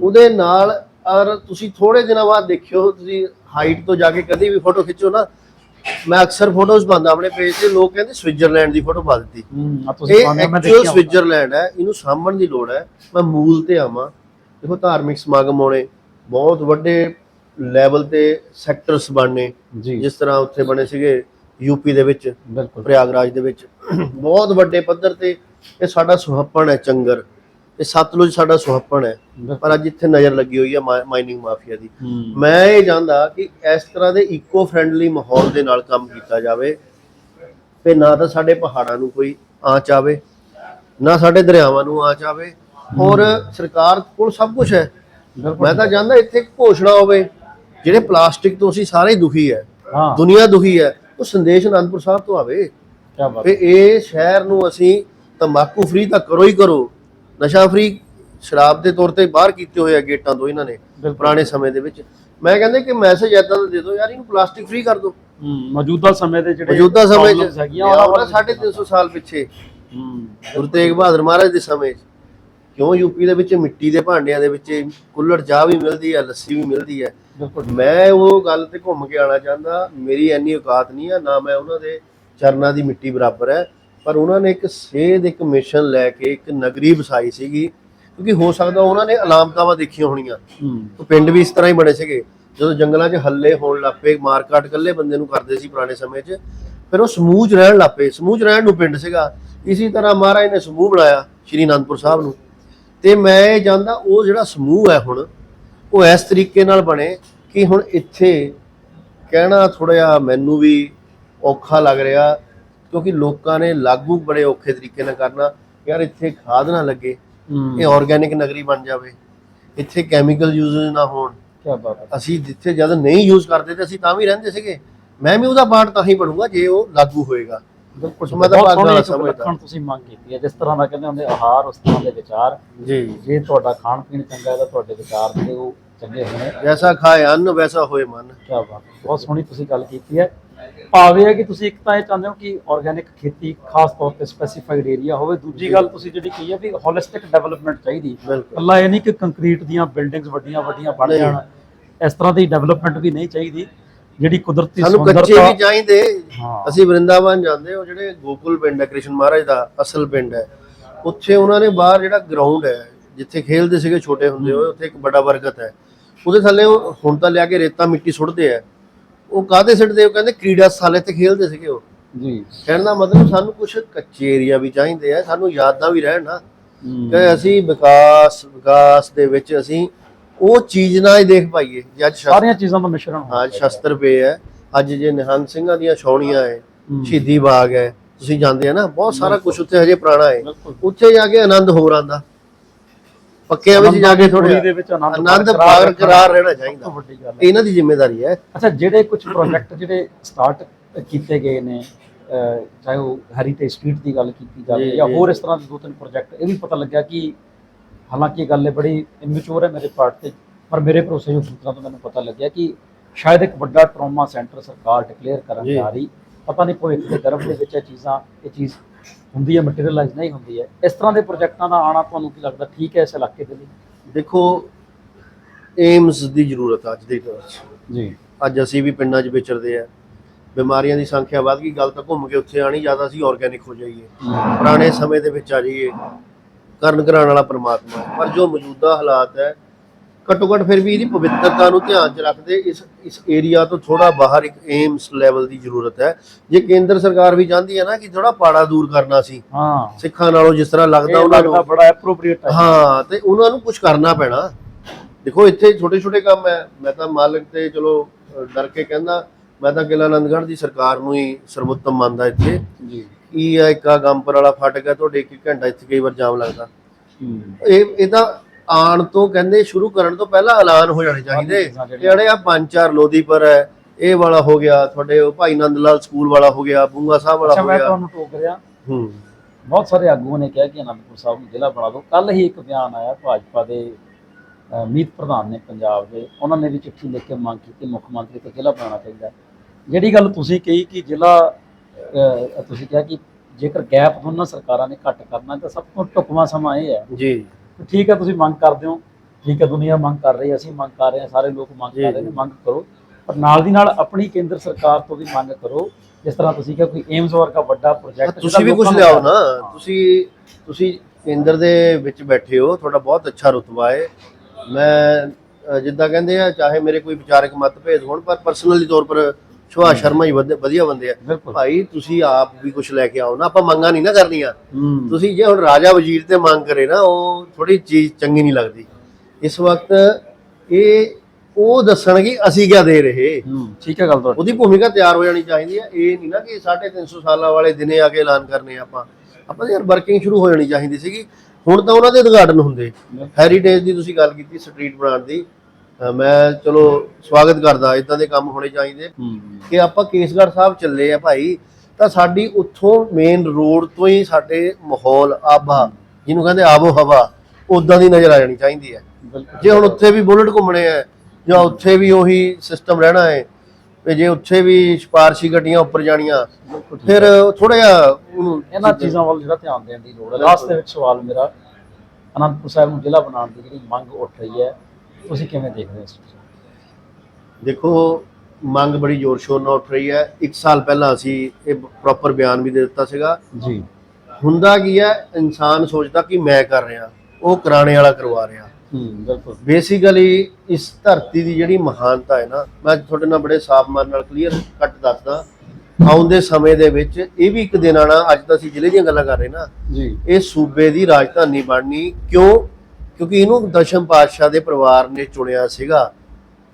ਉਹਦੇ ਨਾਲ ਔਰ ਤੁਸੀਂ ਥੋੜੇ ਦਿਨਾਂ ਬਾਅਦ ਦੇਖਿਓ ਤੁਸੀਂ ਹਾਈਟ ਤੋਂ ਜਾ ਕੇ ਕਦੀ ਵੀ ਫੋਟੋ ਖਿੱਚੋ ਨਾ ਮੈਂ ਅਕਸਰ ਫੋਟੋਜ਼ ਪਾਉਂਦਾ ਆਪਣੇ ਪੇਜ ਤੇ ਲੋਕ ਕਹਿੰਦੇ ਸਵਿਟਜ਼ਰਲੈਂਡ ਦੀ ਫੋਟੋ ਪਾ ਦਿੱਤੀ। ਹੂੰ ਆ ਤੁਸੀਂ ਇਹ ਐਕਚੁਅਲ ਸਵਿਟਜ਼ਰਲੈਂਡ ਹੈ ਇਹਨੂੰ ਸਾਂਭਣ ਦੀ ਲੋੜ ਹੈ। ਮੈਂ ਮੂਲ ਤੇ ਆਵਾਂ। ਦੇਖੋ ਧਾਰਮਿਕ ਸਮਾਗਮ ਹੋਣੇ ਬਹੁਤ ਵੱਡੇ ਲੈਵਲ ਤੇ ਸੈਕਟਰਸ ਬਣਨੇ ਜਿਸ ਤਰ੍ਹਾਂ ਉੱਥੇ ਬਣੇ ਸੀਗੇ ਯੂਪੀ ਦੇ ਵਿੱਚ ਬਿਲਕੁਲ। ਪ੍ਰਯਾਗਰਾਜ ਦੇ ਵਿੱਚ। ਬਹੁਤ ਵੱਡੇ ਪੱਧਰ ਤੇ ਇਹ ਸਾਡਾ ਸੁਹੱਪਣ ਹੈ ਚੰਗਰ। ਇਹ ਸਤਲੁਜ ਸਾਡਾ ਸੁਹੱਪਣ ਹੈ। ਪਰ ਅੱਜ ਇੱਥੇ ਨਜ਼ਰ ਲੱਗੀ ਹੋਈ ਹੈ ਮਾਈਨਿੰਗ ਮਾਫੀਆ ਦੀ। ਮੈਂ ਇਹ ਚਾਹੁੰਦਾ ਕਿ ਇਸ ਤਰ੍ਹਾਂ ਦੇ ਇਕੋ ਫ੍ਰੈਂਡਲੀ ਮਾਹੌਲ ਦੇ ਨਾਲ ਕੰਮ ਕੀਤਾ ਜਾਵੇ ਤੇ ਨਾ ਤਾਂ ਸਾਡੇ ਪਹਾੜਾਂ ਨੂੰ ਕੋਈ ਆਂਚ ਆਵੇ ਨਾ ਸਾਡੇ ਦਰਿਆਵਾਂ ਨੂੰ ਆਂਚ ਆਵੇ। ਔਰ ਸਰਕਾਰ ਕੋਲ ਸਭ ਕੁਝ ਹੈ। ਮੈਂ ਤਾਂ ਚਾਹੁੰਦਾ ਇੱਥੇ ਇੱਕ ਘੋਸ਼ਣਾ ਹੋਵੇ ਜਿਹੜੇ ਪਲਾਸਟਿਕ ਤੋਂ ਅਸੀਂ ਸਾਰੇ ਦੁਖੀ ਹੈ ਦੁਨੀਆ ਦੁਖੀ ਹੈ ਉਹ ਸੰਦੇਸ਼ ਅਨੰਦਪੁਰ ਸਾਹਿਬ ਤੋਂ ਆਵੇ। ਕੀ ਬਾਤ ਤੇ ਇਹ ਸ਼ਹਿਰ ਨੂੰ ਅਸੀਂ ਤੰਬਾਕੂ ਫ੍ਰੀ ਤਾਂ ਕਰੋ ਹੀ ਕਰੋ। ਨਸ਼ਾ ਫ੍ਰੀ ਸ਼ਰਾਬ ਦੇ ਤੌਰ ਤੇ ਬਾਹਰ ਕੀਤੇ ਹੋਏ ਆ ਗੇਟਾਂ ਤੋਂ ਇਹਨਾਂ ਨੇ। ਪੁਰਾਣੇ ਸਮੇਂ ਦੇ ਵਿੱਚ। ਮੈਂ ਕਹਿੰਦਾ ਕਿ ਮੈਸੇਜ ਏਦਾਂ ਦਾ ਦੇ ਦਿਓ ਯਾਰ ਇਹਨੂੰ ਪਲਾਸਟਿਕ ਫ੍ਰੀ ਕਰ ਦਿਓ। ਮੌਜੂਦਾ ਸਮੇਂ ਦੇ ਜਿਹੜੇ ਮੌਜੂਦਾ ਸਮੇਂ ਚ ਹੈਗੀਆਂ ਉਹਨਾਂ ਉਹਨਾਂ ਵੱਲ 350 ਸਾਲ ਪਿੱਛੇ। ਗੁਰੂ ਤੇਗ ਬਹਾਦਰ ਮਹਾਰਾਜ ਦੇ ਸਮੇਂ 'ਚ। ਕਿਉਂ ਯੂਪੀ ਦੇ ਵਿੱਚ ਮਿੱਟੀ ਦੇ ਭਾਂਡਿਆਂ ਦੇ ਵਿੱਚ ਕੁੱਲੜ ਚਾਹ ਵੀ ਮਿਲਦੀ ਹੈ ਲੱਸੀ ਵੀ ਮਿਲਦੀ ਹੈ। ਮੈਂ ਉਹ ਗੱਲ ਤੇ ਘੁੰਮ ਕੇ ਆਣਾ ਚਾਹੁੰਦਾ ਮੇਰੀ ਇੰਨੀ ਔਕਾਤ ਨਹੀਂ ਆ ਨਾ ਮੈਂ ਉਹਨਾਂ ਦੇ ਚਰਨਾਂ ਦੀ ਮਿੱਟੀ ਬਰਾਬਰ ਹੈ। ਪਰ ਉਹਨਾਂ ਨੇ ਇੱਕ ਸੇਧ ਇੱਕ ਮਿਸ਼ਨ ਲੈ ਕੇ ਇੱਕ ਨਗਰੀ ਵਸਾਈ ਸੀਗੀ। ਕਿਉਂਕਿ ਹੋ ਸਕਦਾ ਉਹਨਾਂ ਨੇ ਅਲਾਮਤਾਵਾਂ ਦੇਖੀਆਂ ਹੋਣੀਆਂ। ਉਹ ਪਿੰਡ ਵੀ ਇਸ ਤਰ੍ਹਾਂ ਹੀ ਬਣੇ ਸੀਗੇ। ਜਦੋਂ ਜੰਗਲਾਂ 'ਚ ਹੱਲੇ ਹੋਣ ਲੱਪੇ ਮਾਰਕਾਟ ਇਕੱਲੇ ਬੰਦੇ ਨੂੰ ਕਰਦੇ ਸੀ ਪੁਰਾਣੇ ਸਮੇਂ 'ਚ। ਫਿਰ ਉਹ ਸਮੂਹ ਰਹਿਣ ਲੱਪੇ ਸਮੂਹ ਰਹਿਣ ਨੂੰ ਪਿੰਡ ਸੀਗਾ। ਇਸੇ ਤਰ੍ਹਾਂ ਮਹਾਰਾਜ ਨੇ ਸਮੂਹ ਬਣਾਇਆ ਸ਼੍ਰੀ ਅਨੰਦਪੁਰ ਸਾਹਿਬ ਨੂੰ। ਤੇ ਮੈਂ ਇਹ ਜਾਣਦਾ ਉਹ ਜਿਹੜਾ ਸਮੂਹ ਹੈ ਹੁਣ ਉਹ ਇਸ ਤਰੀਕੇ ਨਾਲ ਬਣੇ ਕਿ ਹੁਣ ਇੱਥੇ ਕਹਿਣਾ ਥੋੜਾ ਮੈਨੂੰ ਵੀ ਔਖਾ ਲੱਗ ਰਿਹਾ। ਕਿਉਂਕਿ ਲੋਕਾਂ ਨੇ ਲਾਗੂ ਬੜੇ ਔਖੇ ਤਰੀਕੇ ਨਾਲ ਕਰਨਾ ਯਾਰ ਇੱਥੇ ਖਾਦ ਨਾ ਲੱਗੇ ਇਹ ਆਰਗੈਨਿਕ ਨਗਰੀ ਬਣ ਜਾਵੇ ਇੱਥੇ ਕੈਮੀਕਲ ਯੂਜ਼ ਨਾ ਹੋਣ। ਕੀ ਬਾਤ ਅਸੀਂ ਜਿੱਥੇ ਜਦ ਨਹੀਂ ਯੂਜ਼ ਕਰਦੇ ਤੇ ਅਸੀਂ ਤਾਂ ਵੀ ਰਹਿੰਦੇ ਸੀਗੇ। ਮੈਂ ਵੀ ਉਹਦਾ ਪਾਰਟ ਤਾਂ ਹੀ ਬਣੂਗਾ ਜੇ ਉਹ ਲਾਗੂ ਹੋਏਗਾ। ਬਿਲਕੁਲ ਮੈਂ ਤਾਂ ਸੋਹਣੀ ਨਾਲ ਸਮਝਦਾ। ਤੁਸੀਂ ਮੰਗ ਕੀਤੀ ਹੈ ਜਿਸ ਤਰ੍ਹਾਂ ਦਾ ਕਹਿੰਦੇ ਹੁੰਦੇ ਆਹਾਰ ਉਸ ਤਰ੍ਹਾਂ ਦੇ ਵਿਚਾਰ। ਜੀ। ਜੇ ਤੁਹਾਡਾ ਖਾਣ ਪੀਣ ਚੰਗਾ ਹੈ ਤਾਂ ਤੁਹਾਡੇ ਵਿਚਾਰ ਜਿਹੜੇ ਉਹ ਚੰਗੇ ਹੋਣੇ। ਜੈਸਾ ਖਾਏ ਅੰਨ ਵੈਸਾ ਹੋਏ ਮਨ। ਕੀ ਬਾਤ। ਬਹੁਤ ਸੋਹਣੀ ਤੁਸੀਂ ਗੱਲ ਕੀਤੀ ਹੈ। ਭਾਵ ਇਹ ਹੈ ਕਿ ਤੁਸੀਂ ਇੱਕ ਤਾਂ ਇਹ ਚਾਹੁੰਦੇ ਹੋ ਕਿ ਆਰਗੈਨਿਕ ਖੇਤੀ ਖਾਸ ਤੌਰ ਤੇ ਸਪੈਸੀਫਾਈਡ ਏਰੀਆ ਹੋਵੇ ਦੂਜੀ ਗੱਲ ਤੁਸੀਂ ਜਿਹੜੀ ਕਹੀ ਹੈ ਵੀ ਹੋਲਿਸਟਿਕ ਡਿਵੈਲਪਮੈਂਟ ਚਾਹੀਦੀ ਕੱਲਾ ਇਹ ਨਹੀਂ ਕਿ ਕੰਕਰੀਟ ਦੀਆਂ ਬਿਲਡਿੰਗਸ ਵੱਡੀਆਂ ਵੱਡੀਆਂ ਬਣ। ਜਾਣ ਇਸ ਤਰ੍ਹਾਂ ਦੀ ਡਿਵੈਲਪਮੈਂਟ ਵੀ ਨਹੀਂ ਚਾਹੀਦੀ ਜਿਹੜੀ ਕੁਦਰਤੀ ਸਾਨੂੰ ਕੱਚੇ ਸੁੰਦਰਤਾ ਵੀ ਚਾਹੀਦੇ। ਅਸੀਂ ਵਰਿੰਦਾਵਨ ਜਾਂਦੇ ਉਹ ਜਿਹੜੇ ਗੋਕੁਲ ਪਿੰਡ ਹੈ ਕ੍ਰਿਸ਼ਨ ਮਹਾਰਾਜ ਦਾ ਅਸਲ ਪਿੰਡ ਹੈ। ਉੱਥੇ ਉਹਨਾਂ ਨੇ ਬਾਹਰ ਜਿਹੜਾ ਗਰਾਊਂਡ ਹੈ ਜਿੱਥੇ ਖੇਲਦੇ ਸੀਗੇ ਛੋਟੇ ਹੁੰਦੇ ਹੋਏ ਉੱਥੇ ਇੱਕ ਵੱਡਾ ਬਰਗਤ ਹੈ। ਉਹਦੇ ਥੱਲੇ ਹੁਣ ਤਾਂ ਲਿਆ ਕੇ ਰੇਤਾ ਮਿੱਟੀ ਸੁੱਟਦੇ ਆ। ਉਹ ਕਾਹਦੇ ਸਿੱਟਦੇ ਉਹ ਕਹਿੰਦੇ ਕ੍ਰੀੜਾ ਸਾਲੇ ਤੇ ਖੇਲਦੇ ਸੀਗੇ ਉਹ। ਜੀ। ਕਹਿਣ ਦਾ ਮਤਲਬ ਸਾਨੂੰ ਕੁਝ ਕੱਚੇ ਏਰੀਆ ਵੀ ਚਾਹੀਦੇ ਆ ਸਾਨੂੰ ਯਾਦਾਂ ਵੀ ਰਹਿਣ ਨਾ। ਕਿ ਅਸੀਂ ਵਿਕਾਸ ਵਿਕਾਸ ਦੇ ਵਿੱਚ ਅਸੀਂ ਉਹ ਚੀਜ਼ ਨਾ ਹੀ ਦੇਖ ਪਾਈਏ। ਜੇ ਅੱਜ ਸਾਰੀਆਂ ਚੀਜ਼ਾਂ ਦਾ ਮਿਸ਼ਰਣ ਹੋਣਾ ਅੱਜ ਸ਼ਸਤਰ ਪਏ ਹੈ ਅੱਜ ਜੇ ਨਿਹੰਗ ਸਿੰਘਾਂ ਦੀਆਂ ਛਾਉਣੀਆਂ ਹੈ। ਸ਼ਹੀਦੀ ਬਾਗ ਹੈ ਤੁਸੀਂ ਜਾਂਦੇ ਆ ਨਾ ਬਹੁਤ ਸਾਰਾ ਕੁਝ ਉੱਥੇ ਹਜੇ ਪੁਰਾਣਾ ਹੈ ਉੱਥੇ ਜਾ ਕੇ ਆਨੰਦ ਹੋਰ ਆਂਦਾ ਪੱਕਿਆਂ ਵਿੱਚ ਜਾ ਕੇ ਥੋੜੇ ਦੇ ਵਿੱਚ ਆਨੰਦ ਪਾਰ ਕਰਾਰ ਰਹਿਣਾ ਚਾਹੀਦਾ ਵੱਡੀ ਗੱਲ ਇਹਨਾਂ ਦੀ ਜ਼ਿੰਮੇਵਾਰੀ ਹੈ ਅੱਛਾ ਜਿਹੜੇ ਕੁਝ ਪ੍ਰੋਜੈਕਟ ਜਿਹੜੇ ਸਟਾਰਟ ਕੀਤੇ ਗਏ ਨੇ ਚਾਹੇ ਉਹ ਹੈਰੀਟੇਜ ਸਟਰੀਟ ਦੀ ਗੱਲ ਕੀਤੀ ਜਾਵੇ ਜੀ। ਹੋਰ ਇਸ ਤਰ੍ਹਾਂ ਦੇ ਦੋ ਤਿੰਨ ਪ੍ਰੋਜੈਕਟ ਇਹ ਵੀ ਪਤਾ ਲੱਗਿਆ ਕਿ ਹਾਲਾਂਕਿ ਇਹ ਗੱਲ ਹੈ ਬੜੀ ਇਨਵਿਚੂਰ ਹੈ ਮੇਰੇ ਪਾਰਟ ਤੇ ਪਰ ਮੇਰੇ ਭਰੋਸੇਯੋਗ ਸੂਤਰਾਂ ਤੋਂ ਮੈਨੂੰ ਪਤਾ ਲੱਗਿਆ ਕਿ ਸ਼ਾਇਦ ਇੱਕ ਵੱਡਾ ਟਰਾਮਾ ਸੈਂਟਰ ਸਰਕਾਰ ਡਿਕਲੇਅਰ ਕਰਨ ਜੀ। ਜਾ ਰਹੀ ਪਤਾ ਨਹੀਂ ਭਵਿੱਖ ਦੇ ਗਰਭ ਦੇ ਵਿੱਚ ਇਹ ਚੀਜ਼ਾਂ ਇਹ ਚੀਜ਼ ਹੁੰਦੀ ਹੈ ਮਟੀਰੀਅਲਾਈਜ਼ ਨਹੀਂ ਹੁੰਦੀ ਹੈ। ਇਸ ਤਰ੍ਹਾਂ ਦੇ ਪ੍ਰੋਜੈਕਟਾਂ ਦਾ ਆਣਾ ਤੁਹਾਨੂੰ ਕੀ ਲੱਗਦਾ ਠੀਕ ਹੈ ਇਸ ਇਲਾਕੇ ਦੇ ਲਈ? ਦੇਖੋ ਏਮਸ ਦੀ ਜ਼ਰੂਰਤ ਆ ਅੱਜ ਦੇ ਦੌਰ 'ਚ। ਜੀ। ਅੱਜ ਅਸੀਂ ਵੀ ਪਿੰਡਾਂ 'ਚ ਵਿਚਰਦੇ ਆ। ਬਿਮਾਰੀਆਂ ਦੀ ਸੰਖਿਆ ਵੱਧ ਗਈ ਗੱਲ ਤਾਂ ਘੁੰਮ ਕੇ ਉੱਥੇ ਆਣੀ ਜ਼ਿਆਦਾ ਅਸੀਂ ਆਰਗੈਨਿਕ ਹੋ ਜਾਈਏ। ਪੁਰਾਣੇ ਸਮੇਂ ਦੇ ਵਿੱਚ ਆ ਜਾਈਏ। ਕਰਨ ਕਰਾਉਣ ਵਾਲਾ ਪ੍ਰਮਾਤਮਾ ਪਰ ਜੋ ਮੌਜੂਦਾ ਹਾਲਾਤ ਹੈ ਘੱਟੋ ਘੱਟ ਫਿਰ ਵੀ ਇਹਦੀ ਪਵਿੱਤਰਤਾ ਨੂੰ ਧਿਆਨ 'ਚ ਰੱਖਦੇ ਇਸ ਇਸ ਏਰੀਆ ਤੋਂ ਥੋੜਾ ਬਾਹਰ ਇੱਕ ਏਮਸ ਲੈਵਲ ਦੀ ਜ਼ਰੂਰਤ ਹੈ। ਜੇ ਕੇਂਦਰ ਸਰਕਾਰ ਵੀ ਚਾਹੁੰਦੀ ਹੈ ਨਾ ਕਿ ਥੋੜਾ ਪਾੜਾ ਦੂਰ ਕਰਨਾ ਸੀ ਹਾਂ। ਸਿੱਖਾਂ ਨਾਲੋਂ ਜਿਸ ਤਰ੍ਹਾਂ ਲੱਗਦਾ ਉਹਨਾਂ ਨੂੰ। ਬੜਾ ਐਪਰੋਪ੍ਰੀਏਟ ਹੈ। ਹਾਂ ਤੇ ਉਹਨਾਂ ਨੂੰ ਕੁਝ ਕਰਨਾ ਪੈਣਾ। ਦੇਖੋ ਇੱਥੇ ਛੋਟੇ ਛੋਟੇ ਕੰਮ ਹੈ। ਮੈਂ ਤਾਂ ਮਾਲਕ ਤੇ ਚਲੋ ਡਰ ਕੇ ਕਹਿੰਦਾ ਮੈਂ ਤਾਂ ਕਿਲਾ ਆਨੰਦਗੜ੍ਹ ਦੀ ਸਰਕਾਰ ਨੂੰ ਹੀ ਸਰਵੋਤਮ ਮੰਨਦਾ ਇੱਥੇ। ਜੀ। ਕੀ ਆ ਇੱਕ ਗੰਪਰ ਵਾਲਾ ਫਾਟਕ ਹੈ ਤੁਹਾਡੇ ਇੱਕ ਇੱਕ ਘੰਟਾ ਇੱਥੇ ਕਈ ਵਾਰ ਜਾਮ ਲੱਗਦਾ। ਇਹ ਇਹਦਾ ਆਉਣ ਤੋਂ ਕਹਿੰਦੇ ਸ਼ੁਰੂ ਕਰਨ ਤੋਂ ਪਹਿਲਾਂ ਐਲਾਨ ਹੋ ਜਾਣੇ ਚਾਹੀਦੇ। ਜਿਹੜੇ ਆ ਪੰਜ ਚਾਰ ਲੋਧੀਪੁਰ ਹੈ ਇਹ ਵਾਲਾ ਹੋ ਗਿਆ ਤੁਹਾਡੇ ਉਹ ਭਾਈ ਨੰਦ ਲਾਲ ਸਕੂਲ ਵਾਲਾ ਹੋ ਗਿਆ ਬੂੰਗਾ ਸਾਹਿਬ ਵਾਲਾ ਹੋ ਮੈਂ ਗਿਆ। ਤੁਹਾਨੂੰ ਟੋਕ ਰਿਹਾ। ਹੂੰ। ਬਹੁਤ ਸਾਰੇ ਆਗੂਆਂ ਨੇ ਕਿਹਾ ਕਿ ਅਨੰਦਪੁਰ ਸਾਹਿਬ ਨੂੰ ਜ਼ਿਲ੍ਹਾ ਬਣਾ ਦਿਓ। ਕੱਲ ਹੀ ਇੱਕ ਬਿਆਨ ਆਇਆ ਭਾਜਪਾ ਦੇ ਅ, ਮੀਤ ਪ੍ਰਧਾਨ ਨੇ ਪੰਜਾਬ ਦੇ। ਉਹਨਾਂ ਨੇ ਵੀ ਚਿੱਠੀ ਲਿਖ ਕੇ ਮੰਗ ਕੀਤੀ ਮੁੱਖ ਮੰਤਰੀ ਤੋਂ ਜ਼ਿਲ੍ਹਾ ਬਣਾਉਣਾ ਚਾਹੀਦਾ। ਹੈ। ਜਿਹੜੀ ਗੱਲ ਤੁਸੀਂ ਕਹੀ ਕਿ ਜ਼ਿਲ੍ਹਾ ਅ, ਤੁਸੀਂ ਕਿਹਾ ਕਿ ਜੇਕਰ ਗੈਪ ਦੋਨਾਂ ਸਰਕਾਰਾਂ ਨੇ ਘੱਟ ਕਰਨਾ ਤਾਂ ਸਭ ਤੋਂ ਢੁਕਵਾਂ ਸਮਾਂ ਇਹ ਹੈ ਜੀ। ਠੀਕ ਹੈ ਤੁਸੀਂ ਮੰਗ ਕਰਦੇ ਹੋ। ਠੀਕ ਹੈ ਦੁਨੀਆ ਮੰਗ ਕਰ ਰਹੀ ਹੈ ਅਸੀਂ ਮੰਗ ਕਰ ਰਹੇ ਹਾਂ ਸਾਰੇ ਲੋਕ ਮੰਗ ਕਰ ਰਹੇ ਨੇ। ਮੰਗ ਕਰੋ। ਪਰ ਨਾਲ ਦੀ ਨਾਲ ਆਪਣੀ ਕੇਂਦਰ ਸਰਕਾਰ ਤੋਂ ਵੀ ਮੰਗ ਕਰੋ ਜਿਸ ਤਰ੍ਹਾਂ ਤੁਸੀਂ ਕਿਹਾ ਕੋਈ ਏਮਸ ਵਰਗਾ ਵੱਡਾ ਪ੍ਰੋਜੈਕਟ ਤੁਸੀਂ ਵੀ ਕੁਝ ਲਿਆਓ ਨਾ ਤੁਸੀਂ ਤੁਸੀਂ ਕੇਂਦਰ ਦੇ ਵਿੱਚ ਬੈਠੇ ਹੋ ਤੁਹਾਡਾ ਬਹੁਤ ਅੱਛਾ ਰੁਤਬਾ ਹੈ। ਮੈਂ ਜਿੱਦਾਂ ਕਹਿੰਦੇ ਆ ਚਾਹੇ ਮੇਰੇ ਕੋਈ ਵਿਚਾਰਕ ਮਤਭੇਦ ਹੋਣ ਪਰ ਪਰਸਨਲੀ ਤੌਰ ਪਰ ਸੁਭਾਸ਼ ਸ਼ਰਮਾ ਹੀ ਵਧ- ਵਧੀਆ ਬੰਦੇ ਆ। ਬਿਲਕੁਲ। ਭਾਈ ਤੁਸੀਂ ਆਪ ਵੀ ਕੁਝ ਲੈ ਕੇ ਆਓ ਨਾ ਆਪਾਂ ਮੰਗਾਂ ਨਹੀਂ ਨਾ ਕਰਨੀਆਂ। ਹੂੰ। ਤੁਸੀਂ ਜੇ ਹੁਣ ਰਾਜਾ ਵਜ਼ੀਰ ਤੇ ਮੰਗ ਕਰੇ ਨਾ ਉਹ ਥੋੜੀ ਚੀਜ਼ ਚੰਗੀ ਨਹੀਂ ਲੱਗਦੀ। ਇਸ ਵਕਤ ਇਹ ਉਹ ਦੱਸਣਗੇ ਅਸੀਂ ਕਿਆ ਦੇ ਰਹੇ। ਹੂੰ ਠੀਕ ਹੈ ਗੱਲ ਤੁਹਾਡੀ। ਉਹਦੀ ਭੂਮਿਕਾ ਤਿਆਰ ਹੋ ਜਾਣੀ ਚਾਹੀਦੀ ਹੈ ਇਹ ਨਹੀਂ ਨਾ ਕਿ 350 ਸਾਲਾਂ ਵਾਲੇ ਦਿਨੇ ਆ ਕੇ ਐਲਾਨ ਕਰਨੇ ਆ ਆਪਾਂ। ਆਪਾਂ ਤਾਂ ਯਾਰ ਵਰਕਿੰਗ ਸ਼ੁਰੂ ਹੋ ਜਾਣੀ ਚਾਹੀਦੀ ਸੀਗੀ। ਹੁਣ ਤਾਂ ਉਹਨਾਂ ਦੇ ਉਦਘਾਟਨ ਹੁੰਦੇ। ਹੈਰੀਟੇਜ ਦੀ ਤੁਸੀਂ ਗੱਲ ਕੀਤੀ ਸਟਰੀਟ ਬਣਾਉਣ ਦੀ। ਮੈਂ ਚਲੋ ਸਵਾਗਤ ਕਰਦਾ ਇਦਾਂ ਦੇ ਕੰਮ ਹੋਣੇ ਚਾਹੀਦੇ। ਕਿ ਆਪਾਂ ਕੇਸਗੜ੍ਹ ਸਾਹਿਬ ਚੱਲੇ ਆ ਭਾਈ ਤਾਂ ਸਾਡੀ ਉੱਥੋਂ ਮੇਨ ਰੋਡ ਤੋਂ ਹੀ ਸਾਡੇ ਮਾਹੌਲ ਆਬਾ ਜਿਹਨੂੰ ਕਹਿੰਦੇ ਆਬੋ ਹਵਾ ਉਦਾਂ ਦੀ ਨਜ਼ਰ ਆ ਜਾਣੀ ਚਾਹੀਦੀ ਹੈ। ਜੇ ਹੁਣ ਉੱਥੇ ਵੀ ਬੁਲਟ ਘੁੰਮਣੇ ਆ ਜਾਂ ਉੱਥੇ ਵੀ ਉਹੀ ਸਿਸਟਮ ਰਹਿਣਾ ਹੈ ਤੇ ਜੇ ਉੱਥੇ ਵੀ ਸਿਫਾਰਸ਼ੀ ਗੱਡੀਆਂ ਉੱਪਰ ਜਾਣੀਆਂ। ਫਿਰ ਥੋੜਾ ਜਿਹਾ ਉਹਨੂੰ ਇਹਨਾਂ ਚੀਜ਼ਾਂ ਵੱਲ ਜਿਹੜਾ ਧਿਆਨ ਦੇਣ ਦੀ ਲੋੜ ਹੈ। ਲਾਸਟ ਦੇ ਵਿੱਚ ਸਵਾਲ ਮੇਰਾ ਅਨੰਦਪੁਰ ਸਾਹਿਬ ਨੂੰ ਜ਼ਿਲ੍ਹਾ ਬਣਾਉਣ ਦੀ ਜਿਹੜੀ ਮੰਗ ਉੱਠ ਰਹੀ ਹੈ ਤੁਸੀਂ ਕਿਵੇਂ ਦੇਖਦੇ ਹੋ ਇਸ ਨੂੰ? ਦੇਖੋ ਮੰਗ ਬੜੀ ਜ਼ੋਰ ਸ਼ੋਰ ਨਾਲ ਉੱਠ ਰਹੀ ਹੈ। ਇੱਕ ਸਾਲ ਪਹਿਲਾਂ ਅਸੀਂ ਇਹ ਪ੍ਰੋਪਰ ਬਿਆਨ ਵੀ ਦੇ ਦਿੱਤਾ ਸੀਗਾ। ਜੀ। ਹੁੰਦਾ ਕੀ ਹੈ ਇਨਸਾਨ ਸੋਚਦਾ ਕਿ ਮੈਂ ਕਰ ਰਿਹਾ ਉਹ ਕਰਾਣੇ ਵਾਲਾ ਕਰਵਾ ਰਿਹਾ। ਹੂੰ ਬਿਲਕੁਲ। ਬੇਸਿਕਲੀ ਇਸ ਧਰਤੀ ਦੀ ਜਿਹੜੀ ਮਹਾਨਤਾ ਹੈ ਨਾ ਮੈਂ ਤੁਹਾਡੇ ਨਾਲ ਬੜੇ ਸਾਫ਼ ਮਨ ਨਾਲ ਕਲੀਅਰ ਕੱਟ ਦੱਸਦਾ। ਆਉਂਦੇ ਸਮੇਂ ਦੇ ਵਿੱਚ ਇਹ ਵੀ ਇੱਕ ਦਿਨ ਆਣਾ ਅੱਜ ਤਾਂ ਅਸੀਂ ਜ਼ਿਲ੍ਹੇ ਦੀਆਂ ਗੱਲਾਂ ਕਰ ਰਹੇ ਨਾ। ਜੀ। ਇਹ ਸੂਬੇ ਦੀ ਰਾਜਧਾਨੀ ਬਣਨੀ ਕਿਉਂ ਕਿਉਂਕਿ ਇਹਨੂੰ ਦਸ਼ਮ ਪਾਤਸ਼ਾਹ ਦੇ ਪਰਿਵਾਰ ਨੇ ਚੁਣਿਆ ਸੀਗਾ।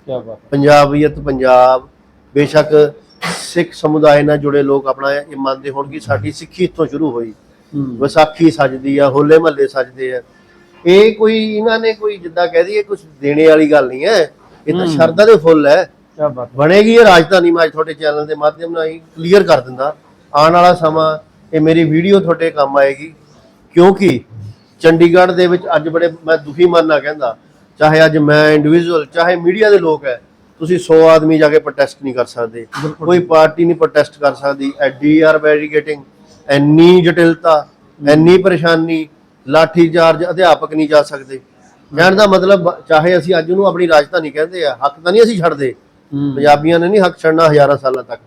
ਕੀ ਬਾਤ ਪੰਜਾਬੀਅਤ ਪੰਜਾਬ ਬੇਸ਼ੱਕ ਸਿੱਖ ਸਮੁਦਾਇ ਨਾਲ ਜੁੜੇ ਲੋਕ ਆਪਣਾ ਇਹ ਮੰਨਦੇ ਹੋਣ ਕਿ ਸਾਡੀ ਸਿੱਖੀ ਇੱਥੋਂ ਸ਼ੁਰੂ ਹੋਈ। ਵਿਸਾਖੀ ਸਜਦੀ ਆ ਹੋਲੇ ਮਹੱਲੇ ਸਜਦੇ ਆ। ਇਹ ਕੋਈ ਇਹਨਾਂ ਨੇ ਕੋਈ ਜਿੱਦਾਂ ਕਹਿ ਦਈਏ ਕੁਝ ਦੇਣੇ ਵਾਲੀ ਗੱਲ ਨਹੀਂ ਹੈ। ਇਹ ਤਾਂ। ਸ਼ਰਧਾ ਦੇ ਫੁੱਲ ਹੈ। ਕੀ ਬਾਤ ਬਣੇਗੀ ਇਹ ਰਾਜਧਾਨੀ ਮੈਂ ਅੱਜ ਤੁਹਾਡੇ ਚੈਨਲ ਦੇ ਮਾਧਿਅਮ ਨਾਲ ਹੀ ਕਲੀਅਰ ਕਰ ਦਿੰਦਾ। ਆਉਣ ਵਾਲਾ ਸਮਾਂ ਇਹ ਮੇਰੀ ਵੀਡੀਓ ਤੁਹਾਡੇ ਕੰਮ ਆਏਗੀ। ਕਿਉਂਕਿ ਚੰਡੀਗੜ੍ਹ ਦੇ ਵਿੱਚ ਅੱਜ ਬੜੇ ਮੈਂ ਦੁਖੀ ਮਨ ਨਾਲ ਕਹਿੰਦਾ ਚਾਹੇ ਅੱਜ ਮੈਂ ਇੰਡੀਵਿਜੂਅਲ ਚਾਹੇ ਮੀਡੀਆ ਦੇ ਲੋਕ ਹੈ ਤੁਸੀਂ 100 ਆਦਮੀ ਜਾ ਕੇ ਪ੍ਰੋਟੈਸਟ ਨਹੀਂ ਕਰ ਸਕਦੇ। ਕੋਈ ਪਾਰਟੀ ਨਹੀਂ ਪ੍ਰੋਟੈਸਟ ਕਰ ਸਕਦੀ। ਐਡੀ ਆਰ ਬੈਰੀਗੇਟਿੰਗ ਇੰਨੀ ਜਟਿਲਤਾ ਇੰਨੀ ਪਰੇਸ਼ਾਨੀ ਲਾਠੀ ਚਾਰਜ ਅਧਿਆਪਕ ਨਹੀਂ ਜਾ ਸਕਦੇ। ਕਹਿਣ ਦਾ ਮਤਲਬ ਚਾਹੇ ਅਸੀਂ ਅੱਜ ਉਹਨੂੰ ਆਪਣੀ ਰਾਜਧਾਨੀ ਕਹਿੰਦੇ ਆ ਹੱਕ ਤਾਂ ਨਹੀਂ ਅਸੀਂ ਛੱਡਦੇ। ਪੰਜਾਬੀਆਂ ਨੇ ਨਹੀਂ ਹੱਕ ਛੱਡਣਾ ਹਜ਼ਾਰਾਂ ਸਾਲਾਂ ਤੱਕ।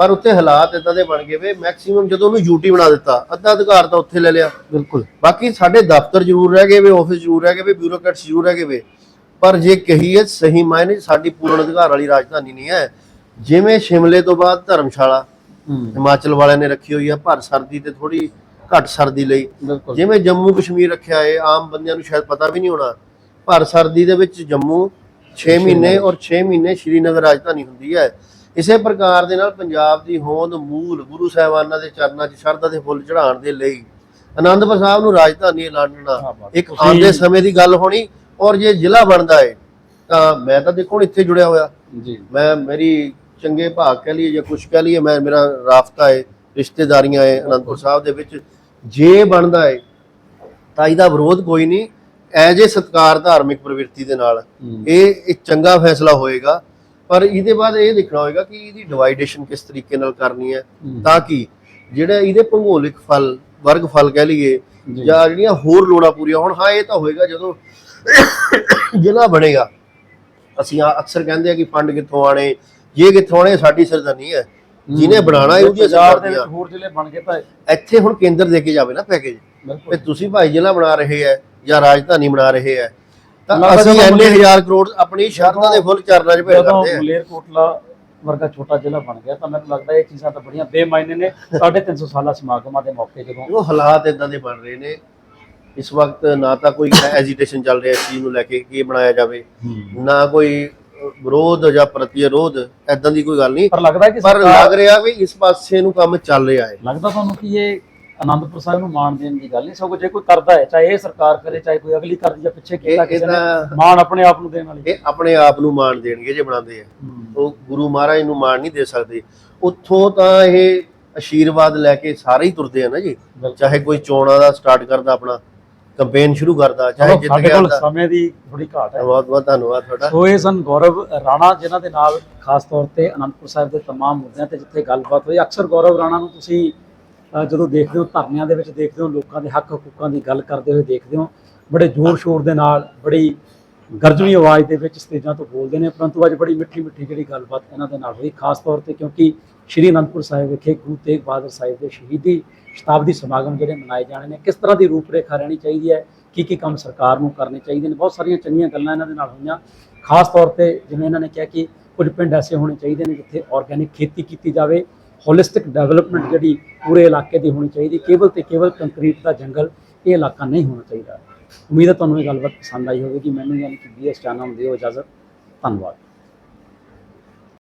ਪਰ ਉੱਥੇ ਹਾਲਾਤ ਇਦਾਂ ਦੇ ਬਣ ਗਏ ਵੇ ਮੈਕਸਿਮਮ ਜਦੋਂ ਉਹਨੂੰ ਯੂਟੀ ਬਣਾ ਦਿੱਤਾ ਅੱਧਾ ਅਧਿਕਾਰ ਤਾਂ ਉੱਥੇ ਲੈ ਲਿਆ। ਬਿਲਕੁਲ। ਬਾਕੀ ਸਾਡੇ ਦਫ਼ਤਰ ਜ਼ਰੂਰ ਰਹਿ ਗਏ ਵੇ ਆਫਿਸ ਜ਼ਰੂਰ ਰਹਿ ਗਏ ਵੇ ਬਿਊਰੋਕਰੇਟਸ ਜ਼ਰੂਰ ਰਹਿ ਗਏ ਵੇ। ਪਰ ਜੇ ਕਹੀਏ ਸਹੀ ਮਾਇਨੇ ਸਾਡੀ ਪੂਰਨ ਅਧਿਕਾਰ ਵਾਲੀ ਰਾਜਧਾਨੀ ਨਹੀਂ ਹੈ। ਜਿਵੇਂ ਸ਼ਿਮਲੇ ਤੋਂ ਬਾਅਦ ਧਰਮਸ਼ਾਲਾ ਹੂੰ। ਹਿਮਾਚਲ ਵਾਲਿਆਂ ਨੇ ਰੱਖੀ ਹੋਈ ਆ ਭਰ ਸਰਦੀ ਤੇ ਥੋੜੀ ਘੱਟ ਸਰਦੀ ਲਈ। ਜਿਵੇਂ ਜੰਮੂ ਕਸ਼ਮੀਰ ਰੱਖਿਆ ਹੈ ਆਮ ਬੰਦਿਆਂ ਨੂੰ ਸ਼ਾਇਦ ਪਤਾ ਵੀ ਨਹੀਂ ਹੋਣਾ। ਭਰ ਸਰਦੀ ਦੇ ਵਿੱਚ ਜੰਮੂ 6 ਮਹੀਨੇ ਔਰ 6 ਮਹੀਨੇ ਸ਼੍ਰੀਨਗਰ ਰਾਜਧਾਨੀ ਹੁੰਦੀ ਹੈ। ਇਸੇ ਪ੍ਰਕਾਰ ਦੇ ਨਾਲ ਪੰਜਾਬ ਦੀ ਹੋਂਦ ਮੂਲ ਗੁਰੂ ਸਾਹਿਬਾਨਾਂ ਦੇ ਚਰਨਾਂ 'ਚ ਸ਼ਰਧਾ ਦੇ ਫੁੱਲ ਚੜਾਉਣ ਦੇ ਲਈ ਆਨੰਦਪੁਰ ਸਾਹਿਬ ਨੂੰ ਰਾਜਧਾਨੀ ਐਲਾਨਣਾ। ਇੱਕ ਆਉਂਦੇ ਸਮੇਂ ਦੀ ਗੱਲ ਹੋਣੀ ਔਰ ਜੇ ਜ਼ਿਲ੍ਹਾ ਬਣਦਾ ਹੈ ਤਾਂ ਮੈਂ ਤਾਂ ਦੇਖੋ ਇੱਥੇ ਜੁੜਿਆ ਹੋਇਆ। ਜੀ। ਮੈਂ ਮੇਰੀ ਚੰਗੇ ਭਾਗ ਕਹਿ ਲਈਏ ਜਾਂ ਕੁਛ ਕਹਿ ਲਈਏ ਮੈਂ ਮੇਰਾ ਰਾਫਤਾ ਹੈ ਰਿਸ਼ਤੇਦਾਰੀਆਂ ਹੈ ਅਨੰਦਪੁਰ ਸਾਹਿਬ ਦੇ ਵਿੱਚ। ਜੇ ਬਣਦਾ ਹੈ ਤਾਂ ਇਹਦਾ ਵਿਰੋਧ ਕੋਈ ਨਹੀਂ। ਐਜ ਏ ਸਤਕਾਰ ਧਾਰਮਿਕ ਪ੍ਰਵਿਰਤੀ ਦੇ ਨਾਲ। ਇਹ ਇੱਕ ਚੰਗਾ ਫੈਸਲਾ ਹੋਏਗਾ। ਪਰ ਇਹਦੇ ਬਾਅਦ ਇਹ ਦੇਖਣਾ ਹੋਏਗਾ ਕਿ ਇਹਦੀ ਡਿਵਾਈਡੇਸ਼ਨ ਕਿਸ ਤਰੀਕੇ ਨਾਲ ਕਰਨੀ ਹੈ। ਤਾਂ ਕਿ ਜਿਹੜਾ ਇਹਦੇ ਭੂਗੋਲਿਕ ਫਲ ਵਰਗ ਫਲ ਕਹਿ ਲਈਏ ਜੀ। ਜਿਹੜੀਆਂ ਹੋਰ ਲੋੜਾਂ ਪੂਰੀਆਂ ਹੋਣ ਹਾਂ ਇਹ ਤਾਂ ਹੋਏਗਾ ਜਦੋਂ ਜ਼ਿਲ੍ਹਾ ਬਣੇਗਾ। ਅਸੀਂ ਆ ਅਕਸਰ ਕਹਿੰਦੇ ਆ ਕਿ ਫੰਡ ਕਿੱਥੋਂ ਆਣੇ ਇਹ ਕਿੱਥੋਂ ਆਣੇ ਸਾਡੀ ਸਰਦਾਨੀ ਹੈ। ਜਿਹਨੇ ਬਣਾਣਾ ਹੈ ਉਹਦੀ ਪੰਜਾਬ ਦੇ ਸਰਦਾਨੀ ਵਿੱਚ ਹੋਰ ਜ਼ਿਲ੍ਹੇ ਬਣ ਗਏ ਤਾਂ ਇੱਥੇ ਹੁਣ ਕੇਂਦਰ ਦੇ ਕੇ ਜਾਵੇ ਨਾ ਪੈਕੇਜ। ਤੇ ਤੁਸੀਂ ਭਾਈ ਜ਼ਿਲ੍ਹਾ ਬਣਾ ਰਹੇ ਹੈ ਜਾਂ ਰਾਜਧਾਨੀ ਬਣਾ ਰਹੇ ਲੱਗਦਾ ਅਸੀਂ ਇੰਨੇ ਹਜ਼ਾਰ ਕਰੋੜ ਆਪਣੀ ਸ਼ਰਧਾ ਦੇ ਫੁੱਲ ਚਰਨਾਂ 'ਚ ਭੇਜ ਕਰਦੇ ਆ। ਮਲੇਰਕੋਟਲਾ ਵਰਗਾ ਛੋਟਾ ਜ਼ਿਲ੍ਹਾ ਬਣ ਗਿਆ ਤਾਂ ਮੈਨੂੰ ਲੱਗਦਾ ਇਹ ਚੀਜ਼ਾਂ ਤਾਂ ਬੜੀਆਂ ਬੇਮਾਇਨੇ ਨੇ। 350 ਸਾਲਾ ਸਮਾਗਮਾਂ ਦੇ ਮੌਕੇ ਜਦੋਂ ਉਹ ਹਾਲਾਤ ਇਦਾਂ ਦੇ ਬਣ ਰਹੇ ਨੇ। ਇਸ ਵਕਤ ਨਾ ਤਾਂ ਕੋਈ ਐਜੀਟੇਸ਼ਨ ਚੱਲ ਰਿਹਾ ਇਸ ਚੀਜ਼ ਨੂੰ ਲੈ ਕੇ ਕਿ ਬਣਾਇਆ ਜਾਵੇ ਨਾ ਕੋਈ ਵਿਰੋਧ ਜਾਂ ਪ੍ਰਤੀਰੋਧ ਐਦਾਂ ਦੀ ਕੋਈ ਗੱਲ ਨਹੀਂ। ਪਰ ਲੱਗਦਾ ਕਿ ਪਰ ਲੱਗ ਰਿਹਾ ਵੀ ਇਸ ਪਾਸੇ ਨੂੰ ਕੰਮ ਚੱਲ ਰਿਹਾ ਹੈ। ਲੱਗਦਾ ਤੁਹਾਨੂੰ ਕਿ ਇਹ ਆਨੰਦਪੁਰ ਸਾਹਿਬ ਨੂੰ ਮਾਣ ਦੇਣ ਦੀ ਗੱਲ ਨਹੀਂ ਸਗੋਂ ਜੇ ਕੋਈ ਕਰਦਾ ਹੈ ਚਾਹੇ ਇਹ ਸਰਕਾਰ ਕਰੇ ਚਾਹੇ ਕੋਈ ਅਗਲੀ ਕਰਦੀ ਜਾਂ ਪਿੱਛੇ ਕੀਤਾ ਇਹ- ਕਿਸੇ ਨੇ ਇਹਦਾ- ਮਾਣ ਆਪਣੇ ਆਪ ਨੂੰ ਦੇਣ ਵਾਲੀ ਇਹ ਆਪਣੇ ਆਪ ਨੂੰ ਮਾਣ ਦੇਣਗੇ ਜੇ ਬਣਾਉਂਦੇ ਆ ਹੂੰ। ਉਹ ਗੁਰੂ ਮਹਾਰਾਜ ਨੂੰ ਮਾਣ ਨਹੀਂ ਦੇ ਸਕਦੇ ਉੱਥੋਂ ਤਾਂ ਇਹ ਆਸ਼ੀਰਵਾਦ ਲੈ ਕੇ ਸਾਰੇ ਹੀ ਤੁਰਦੇ ਆ ਨਾ ਜੀ ਬਿਲਕੁਲ। ਚਾਹੇ ਕੋਈ ਚੋਣਾਂ ਦਾ ਸਟਾਰਟ ਕਰਦਾ ਆਪਣਾ ਕੈਂਪੇਨ ਸ਼ੁਰੂ ਕਰਦਾ ਚਾਹੇ ਚਲੋ, ਜਿੱਤ ਸਾਡੇ ਗਿਆ ਕੋਲ ਤਾਂ ਸਮੇਂ ਦੀ ਥੋੜੀ ਘਾਟ ਹੈ ਬਹੁਤ ਬਹੁਤ ਧੰਨਵਾਦ ਤੁਹਾਡਾ ਸੋ ਇਹ ਸਨ ਗੌਰਵ ਰਾਣਾ ਜਿਨ੍ਹਾਂ ਦੇ ਨਾਲ ਖਾਸ ਤੌਰ ਤੇ ਅਨੰਦਪੁਰ ਸਾਹਿਬ ਦੇ तमाम ਮੁੱਦਿਆਂ ਤੇ ਜਿੱਥੇ ਗੱਲਬਾਤ ਹੋਈ ਅਕਸਰ ਗੌਰਵ ਰਾਣਾ ਨੂੰ ਤੁਸੀਂ ਅ, ਜਦੋਂ ਦੇਖਦੇ ਹੋ ਧਰਨਿਆਂ ਦੇ ਵਿੱਚ ਦੇਖਦੇ ਹੋ ਲੋਕਾਂ ਦੇ ਹੱਕ ਹਕੂਕਾਂ ਦੀ ਗੱਲ ਕਰਦੇ ਹੋਏ ਦੇਖਦੇ ਹੋ, ਬੜੇ ਜ਼ੋਰ ਸ਼ੋਰ ਦੇ ਨਾਲ, ਬੜੀ ਗਰਜਵੀਂ ਆਵਾਜ਼ ਦੇ ਵਿੱਚ ਸਟੇਜਾਂ ਤੋਂ ਬੋਲਦੇ ਨੇ, ਪਰੰਤੂ ਅੱਜ ਬੜੀ ਮਿੱਠੀ ਮਿੱਠੀ ਜਿਹੜੀ ਗੱਲਬਾਤ ਇਹਨਾਂ ਦੇ ਨਾਲ ਹੋਈ, ਖਾਸ ਤੌਰ ਤੇ ਕਿਉਂਕਿ ਸ਼੍ਰੀ ਅਨੰਦਪੁਰ ਸਾਹਿਬ ਵਿਖੇ ਗੁਰੂ ਤੇਗ ਬਹਾਦਰ ਸਾਹਿਬ ਦੇ ਸ਼ਹੀਦੀ ਸ਼ਤਾਬਦੀ ਸਮਾਗਮ ਜਿਹੜੇ ਮਨਾਏ ਜਾਣੇ ਨੇ, ਕਿਸ ਤਰ੍ਹਾਂ ਦੀ ਰੂਪਰੇਖਾ ਰਹਿਣੀ ਚਾਹੀਦੀ ਹੈ, ਕੀ ਕੀ ਕੰਮ ਸਰਕਾਰ ਨੂੰ ਕਰਨੇ ਚਾਹੀਦੇ ਨੇ, ਬਹੁਤ ਸਾਰੀਆਂ ਚੰਗੀਆਂ ਗੱਲਾਂ ਇਹਨਾਂ ਦੇ ਨਾਲ ਹੋਈਆਂ, ਖਾਸ ਤੌਰ ਤੇ ਜਿਵੇਂ ਇਹਨਾਂ ਨੇ ਕਿਹਾ ਕਿ ਕੁਝ ਪਿੰਡ ਐਸੇ ਹੋਣੇ ਚਾਹੀਦੇ ਨੇ ਜਿੱਥੇ ਆਰਗੈਨਿਕ ਖੇਤੀ ਕੀਤੀ ਜਾਵੇ ਹੋਲਿਸਟਿਕ ਡਿਵੈਲਪਮੈਂਟ ਜਿਹੜੀ ਪੂਰੇ ਇਲਾਕੇ ਦੀ ਹੋਣੀ ਚਾਹੀਦੀ, ਕੇਵਲ ਤੇ ਕੇਵਲ ਕੰਕਰੀਟ ਦਾ ਜੰਗਲ, ਇਹ ਇਲਾਕਾ ਨਹੀਂ ਹੋਣਾ ਚਾਹੀਦਾ। ਉਮੀਦ ਹੈ ਤੁਹਾਨੂੰ ਇਹ ਗੱਲਬਾਤ ਪਸੰਦ ਆਈ ਹੋਵੇਗੀ। ਮੈਨੂੰ ਯਾਨੀ ਕਿ ਬੀਐਸ ਚੈਨਲ ਨੂੰ ਹੋ ਇਜਾਜ਼ਤ। ਧੰਨਵਾਦ।